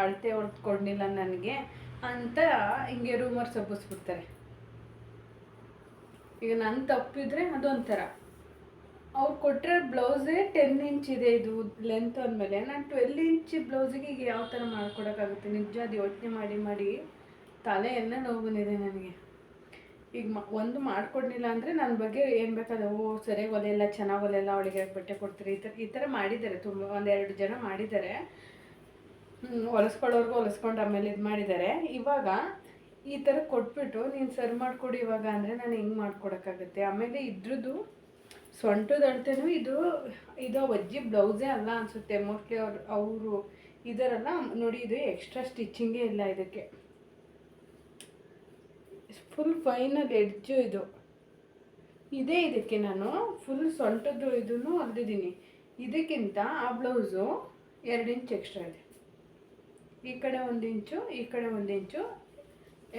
S1: ಅಳತೆ ಹೊಲ್ಕೊಡ್ಲಿಲ್ಲ ನನಗೆ ಅಂತ ಹಿಂಗೆ ರೂಮರ್ ಸಬ್ಬಿಸ್ಬಿಡ್ತಾರೆ. ಈಗ ನನ್ನ ತಪ್ಪಿದ್ರೆ ಅದೊಂಥರ. ಅವ್ರು ಕೊಟ್ಟರೆ ಬ್ಲೌಸೇ ಟೆನ್ ಇಂಚ್ ಇದೆ ಇದು ಲೆಂತ್ ಅಂದಮೇಲೆ. ನಾನು ಟ್ವೆಲ್ ಇಂಚ್ ಬ್ಲೌಸಿಗೆ ಈಗ ಯಾವ ಥರ ಮಾಡ್ಕೊಡೋಕ್ಕಾಗುತ್ತೆ? ನಿಜ ಅದು ಯೋಚನೆ ಮಾಡಿ ಮಾಡಿ ತಲೆ ಎಲ್ಲ ನೋವು ಬಂದಿದೆ ನನಗೆ. ಈಗ ಒಂದು ಮಾಡ್ಕೊಡ್ಲಿಲ್ಲ ಅಂದರೆ ನನ್ನ ಬಗ್ಗೆ ಏನು ಬೇಕಾದ್ರೆ, ಓ ಸರಿಯಾಗಿ ಹೊಲೆಯಲ್ಲ ಚೆನ್ನಾಗಿ ಹೊಲೆಯಲ್ಲ ಅವಳಿಗೆ ಬಟ್ಟೆ ಕೊಡ್ತೀರಿ, ಈ ಥರ ಈ ಥರ ಮಾಡಿದ್ದಾರೆ. ತುಂಬ ಒಂದೆರಡು ಜನ ಮಾಡಿದ್ದಾರೆ. ಹೊಲಿಸ್ಕೊಳ್ಳೋರ್ಗು ಹೊಲಿಸ್ಕೊಂಡು ಆಮೇಲೆ ಇದು ಮಾಡಿದ್ದಾರೆ. ಇವಾಗ ಈ ಥರ ಕೊಟ್ಬಿಟ್ಟು ನೀನು ಸರ್ವ್ ಮಾಡಿಕೊಡು ಇವಾಗ ಅಂದರೆ ನಾನು ಹೆಂಗೆ ಮಾಡ್ಕೊಡೋಕ್ಕಾಗುತ್ತೆ. ಆಮೇಲೆ ಇದ್ರದ್ದು ಸೊಂಟದ ಅಳತೆನೂ ಇದು ಇದು ಅಜ್ಜಿ ಬ್ಲೌಸೇ ಅಲ್ಲ ಅನಿಸುತ್ತೆ. ಮೋಸ್ಟ್ಲಿ ಅವ್ರು, ಅವರು ಇದರಲ್ಲ, ನೋಡಿ ಇದು ಎಕ್ಸ್ಟ್ರಾ ಸ್ಟಿಚ್ಚಿಂಗೇ ಇಲ್ಲ ಇದಕ್ಕೆ. ಫುಲ್ ಫೈನಲ್ ಎಡ್ಜು ಇದು. ಇದೇ ಇದಕ್ಕೆ ನಾನು ಫುಲ್ ಸೊಂಟದ್ದು ಇದನ್ನು ಹೊಲ್ದಿದ್ದೀನಿ ಇದಕ್ಕಿಂತ ಆ ಬ್ಲೌಸು ಎರಡು ಇಂಚ್ ಎಕ್ಸ್ಟ್ರಾ ಇದೆ. ಈ ಕಡೆ ಒಂದು ಇಂಚು ಈ ಕಡೆ ಒಂದು ಇಂಚು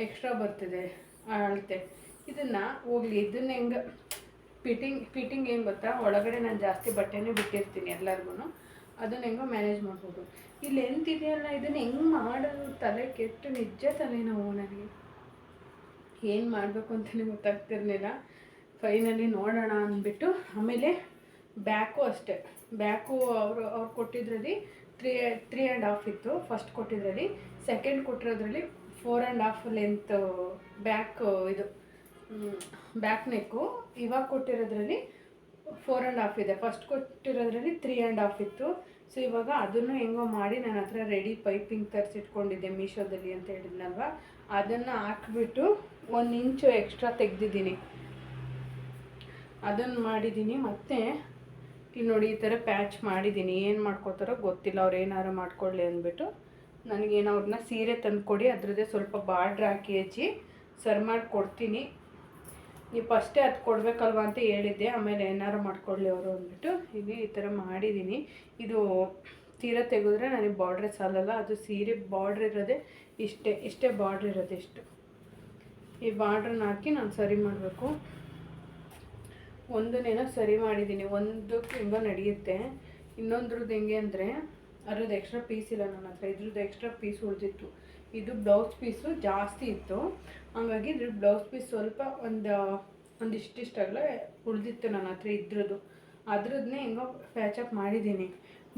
S1: ಎಕ್ಸ್ಟ್ರಾ ಬರ್ತಿದೆ ಅಳತೆ. ಇದನ್ನು ಹೋಗ್ಲಿ, ಇದನ್ನು ಹೆಂಗೆ ಫಿಟ್ಟಿಂಗ್ ಫಿಟ್ಟಿಂಗ್ ಏನು ಗೊತ್ತಾ? ಒಳಗಡೆ ನಾನು ಜಾಸ್ತಿ ಬಟ್ಟೆನೇ ಬಿಟ್ಟಿರ್ತೀನಿ ಎಲ್ಲರಿಗೂ ಅದನ್ನ ಹೆಂಗೋ ಮ್ಯಾನೇಜ್ ಮಾಡ್ಬೋದು. ಇಲ್ಲಿ ಎಂತಿದೆಯಲ್ಲ ಇದನ್ನು ಹೆಂಗೆ ಮಾಡೋದು? ತಲೆ ಕೆಟ್ಟು ನಿಜ ತಲೆನೋವು ನನಗೆ. ಏನು ಮಾಡಬೇಕು ಅಂತಲೇ ಗೊತ್ತಾಗ್ತಿರ್ಲಿಲ್ಲ. ಫೈನಲಿ ನೋಡೋಣ ಅಂದ್ಬಿಟ್ಟು, ಆಮೇಲೆ ಬ್ಯಾಕು ಅಷ್ಟೇ. ಬ್ಯಾಕು ಅವರು, ಅವ್ರು ಕೊಟ್ಟಿದ್ರಲ್ಲಿ ತ್ರೀ ತ್ರೀ ಆ್ಯಂಡ್ ಹಾಫ್ ಇತ್ತು ಫಸ್ಟ್ ಕೊಟ್ಟಿದ್ರಲ್ಲಿ. Second ಕೊಟ್ಟಿರೋದ್ರಲ್ಲಿ four and half length back ಇದು ಬ್ಯಾಕ್ ನೆಕ್ಕು. ಇವಾಗ ಕೊಟ್ಟಿರೋದ್ರಲ್ಲಿ ಫೋರ್ ಆ್ಯಂಡ್ ಹಾಫ್ ಇದೆ. ಫಸ್ಟ್ ಕೊಟ್ಟಿರೋದ್ರಲ್ಲಿ ತ್ರೀ ಆ್ಯಂಡ್ ಹಾಫ್ ಇತ್ತು. ಸೊ ಇವಾಗ ಅದನ್ನು ಹೆಂಗೋ ಮಾಡಿ ನನ್ನ ಹತ್ರ ರೆಡಿ ಪೈಪಿಂಗ್ ತರಿಸಿಟ್ಕೊಂಡಿದ್ದೆ ಮೀಶೋದಲ್ಲಿ ಅಂತ ಹೇಳಿದ್ನಲ್ವ? ಅದನ್ನು ಹಾಕ್ಬಿಟ್ಟು ಒಂದು ಇಂಚು ಎಕ್ಸ್ಟ್ರಾ ತೆಗೆದಿದ್ದೀನಿ. ಅದನ್ನು ಮಾಡಿದ್ದೀನಿ ಮತ್ತು ಇಲ್ಲಿ ನೋಡಿ ಈ ಥರ ಪ್ಯಾಚ್ ಮಾಡಿದ್ದೀನಿ ಏನು ಮಾಡ್ಕೋತಾರೋ ಗೊತ್ತಿಲ್ಲ, ಅವ್ರು ಏನಾರು ಮಾಡ್ಕೊಳ್ಳಿ ಅಂದ್ಬಿಟ್ಟು ನನಗೇನೋ ಅವ್ರನ್ನ ಸೀರೆ ತಂದುಕೊಡಿ ಅದರದ್ದೇ ಸ್ವಲ್ಪ ಬಾರ್ಡ್ರ್ ಹಾಕಿ ಹಚ್ಚಿ ಸರ್ ಮಾಡಿ ಕೊಡ್ತೀನಿ. ನೀವು ಫಸ್ಟೇ ಅದು ಕೊಡಬೇಕಲ್ವ ಅಂತ ಹೇಳಿದ್ದೆ, ಆಮೇಲೆ ಏನಾರು ಮಾಡ್ಕೊಳ್ಳಿ ಅವರು ಅಂದ್ಬಿಟ್ಟು ಇಲ್ಲಿ ಈ ಥರ ಮಾಡಿದ್ದೀನಿ ಇದು ಸೀರೆ ತೆಗೆದ್ರೆ ನನಗೆ ಬಾರ್ಡ್ರೇ ಸಾಲಲ್ಲ, ಅದು ಸೀರೆ ಬಾರ್ಡ್ರ್ ಇರೋದೇ ಇಷ್ಟೇ ಇಷ್ಟೇ ಬಾರ್ಡ್ರ್ ಇರೋದು ಇಷ್ಟು. ಈ ಬಾರ್ಡ್ರನ್ನ ಹಾಕಿ ನಾನು ಸರಿ ಮಾಡಬೇಕು. ಒಂದನ್ನೇನೋ ಸರಿ ಮಾಡಿದ್ದೀನಿ. ಒಂದಕ್ಕೆ ತುಂಬ ನಡೆಯುತ್ತೆ. ಇನ್ನೊಂದ್ರದ್ದು ಹೆಂಗೆ ಅಂದರೆ, ಅದ್ರದ್ದು ಎಕ್ಸ್ಟ್ರಾ ಪೀಸ್ ಇಲ್ಲ ನನ್ನ ಹತ್ರ. ಇದ್ರದ್ದು ಎಕ್ಸ್ಟ್ರಾ ಪೀಸ್ ಉಳಿದಿತ್ತು. ಇದು ಬ್ಲೌಸ್ ಪೀಸು ಜಾಸ್ತಿ ಇತ್ತು. ಹಾಗಾಗಿ ಇದ್ರ ಬ್ಲೌಸ್ ಪೀಸ್ ಸ್ವಲ್ಪ ಒಂದು ಒಂದಿಷ್ಟಿಷ್ಟಾಗಲೇ ಉಳಿದಿತ್ತು ನನ್ನ ಹತ್ರ ಇದ್ರದ್ದು. ಅದ್ರದ್ದನ್ನೇ ಹೆಂಗೋ ಪ್ಯಾಚಪ್ ಮಾಡಿದ್ದೀನಿ.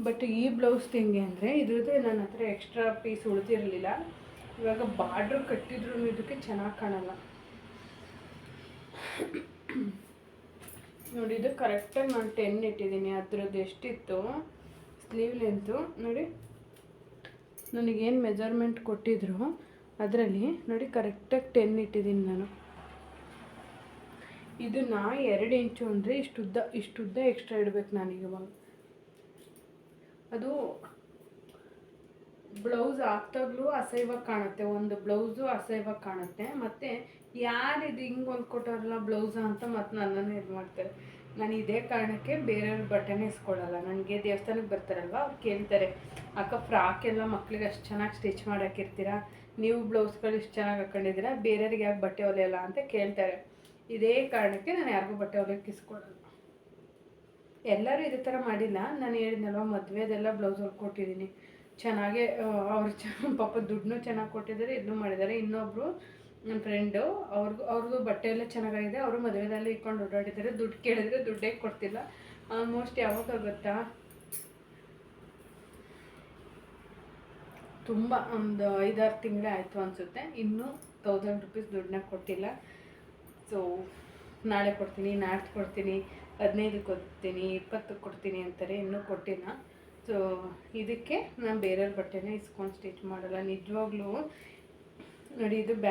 S1: ಬಟ್ ಈ ಬ್ಲೌಸ್ ಹೆಂಗೆ ಅಂದರೆ, ಇದ್ರದ್ದು ನನ್ನ ಹತ್ರ ಎಕ್ಸ್ಟ್ರಾ ಪೀಸ್ ಉಳಿದಿರಲಿಲ್ಲ. ಇವಾಗ ಬಾರ್ಡ್ರ್ ಕಟ್ಟಿದ್ರು ಇದಕ್ಕೆ ಚೆನ್ನಾಗಿ ಕಾಣಲ್ಲ. ನೋಡಿ, ಇದು ಕರೆಕ್ಟಾಗಿ ನಾನು ಟೆನ್ ಇಟ್ಟಿದ್ದೀನಿ. ಅದ್ರದ್ದು ಎಷ್ಟಿತ್ತು? ಸ್ಲೀವ್ ಲೆಂತು ನೋಡಿ, ನನಗೇನು ಮೆಜರ್ಮೆಂಟ್ ಕೊಟ್ಟಿದ್ರು, ಅದರಲ್ಲಿ ನೋಡಿ ಕರೆಕ್ಟಾಗಿ ಟೆನ್ ಇಟ್ಟಿದ್ದೀನಿ ನಾನು. ಇದನ್ನ ಎರಡು ಇಂಚು ಅಂದರೆ ಇಷ್ಟುದ್ದ ಇಷ್ಟುದ್ದ ಎಕ್ಸ್ಟ್ರಾ ಇಡಬೇಕು ನಾನೀಗ ಅದು ಬ್ಲೌಸ್ ಹಾಕ್ದಾಗ್ಲೂ ಅಸಹ್ಯವಾಗಿ ಕಾಣುತ್ತೆ, ಒಂದು ಬ್ಲೌಸು ಅಸೈವ ಕಾಣುತ್ತೆ. ಮತ್ತು ಯಾರು ಇದು ಹಿಂಗೆ ಹೊಲ್ಕೊಟ್ಟವ್ರಲ್ಲ ಬ್ಲೌಸ ಅಂತ ಮತ್ತು ನನ್ನನ್ನು ಇದು ಮಾಡ್ತಾರೆ. ನಾನು ಇದೇ ಕಾರಣಕ್ಕೆ ಬೇರೆಯವ್ರ ಬಟ್ಟೆನೇ ಇಸ್ಕೊಳ್ಳಲ್ಲ. ನನಗೆ ದೇವಸ್ಥಾನಕ್ಕೆ ಬರ್ತಾರಲ್ವ, ಅವ್ರು ಕೇಳ್ತಾರೆ ಅಕ್ಕ, ಫ್ರಾಕ್ ಎಲ್ಲ ಮಕ್ಳಿಗೆ ಅಷ್ಟು ಚೆನ್ನಾಗಿ ಸ್ಟಿಚ್ ಮಾಡಾಕಿರ್ತೀರಾ? ನೀವು ಬ್ಲೌಸ್ಗಳು ಇಷ್ಟು ಚೆನ್ನಾಗಿ ಹಾಕೊಂಡಿದ್ದೀರಾ? ಬೇರೆಯವ್ರಿಗೆ ಯಾಕೆ ಬಟ್ಟೆ ಹೊಲಿಯಲ್ಲ? ಅಂತ ಕೇಳ್ತಾರೆ. ಇದೇ ಕಾರಣಕ್ಕೆ ನಾನು ಯಾರಿಗೂ ಬಟ್ಟೆ ಹೊಲಿಯೋಕೆ ಇಸ್ಕೊಳ್ಳಲ್ಲ. ಎಲ್ಲರೂ ಇದೇ ಥರ ಮಾಡಿಲ್ಲ. ನಾನು ಹೇಳಿದ್ನಲ್ವ ಮದುವೆದೆಲ್ಲ ಬ್ಲೌಸ್ ಹೊಲ್ಕೊಟ್ಟಿದ್ದೀನಿ ಚೆನ್ನಾಗೇ ಅವ್ರು ಚ, ಪಾಪ ದುಡ್ಡು ಚೆನ್ನಾಗಿ ಕೊಟ್ಟಿದ್ದಾರೆ ಇದನ್ನು ಮಾಡಿದ್ದಾರೆ. ಇನ್ನೊಬ್ಬರು ನನ್ನ ಫ್ರೆಂಡು, ಅವ್ರಿಗೂ ಅವ್ರಿಗೂ ಬಟ್ಟೆ ಎಲ್ಲ ಚೆನ್ನಾಗಿದೆ ಅವರು ಮದುವೆದಲ್ಲಿ ಇಟ್ಕೊಂಡು ಓಡಾಡಿದ್ದಾರೆ. ದುಡ್ಡು ಕೇಳಿದ್ರೆ ದುಡ್ಡೇ ಕೊಡ್ತಿಲ್ಲ. ಆಲ್ಮೋಸ್ಟ್ ಯಾವಾಗ ಗೊತ್ತಾ? ತುಂಬ ಒಂದು ಐದಾರು ತಿಂಗಳೇ ಆಯಿತು ಅನಿಸುತ್ತೆ. ಇನ್ನೂ ತೌಸಂಡ್ ರುಪೀಸ್ ದುಡ್ಡನ್ನ ಕೊಟ್ಟಿಲ್ಲ. ಸೊ ನಾಳೆ ಕೊಡ್ತೀನಿ, ನಾಡ್ದು ಕೊಡ್ತೀನಿ ಹದಿನೈದಕ್ಕೆ ಕೊಡ್ತೀನಿ ಇಪ್ಪತ್ತಕ್ಕೆ ಕೊಡ್ತೀನಿ ಅಂತಾರೆ, ಇನ್ನೂ ಕೊಟ್ಟಿಲ್ಲ. ಸೊ ಇದಕ್ಕೆ ನಾನು ಬೇರೆಯವ್ರ ಬಟ್ಟೆನೇ ಇಸ್ಕೊಂಡು ಸ್ಟಿಚ್ ಮಾಡಲ್ಲ. ನಿಜವಾಗ್ಲೂ ನೋಡಿ ಇದು ಬ್ಯಾ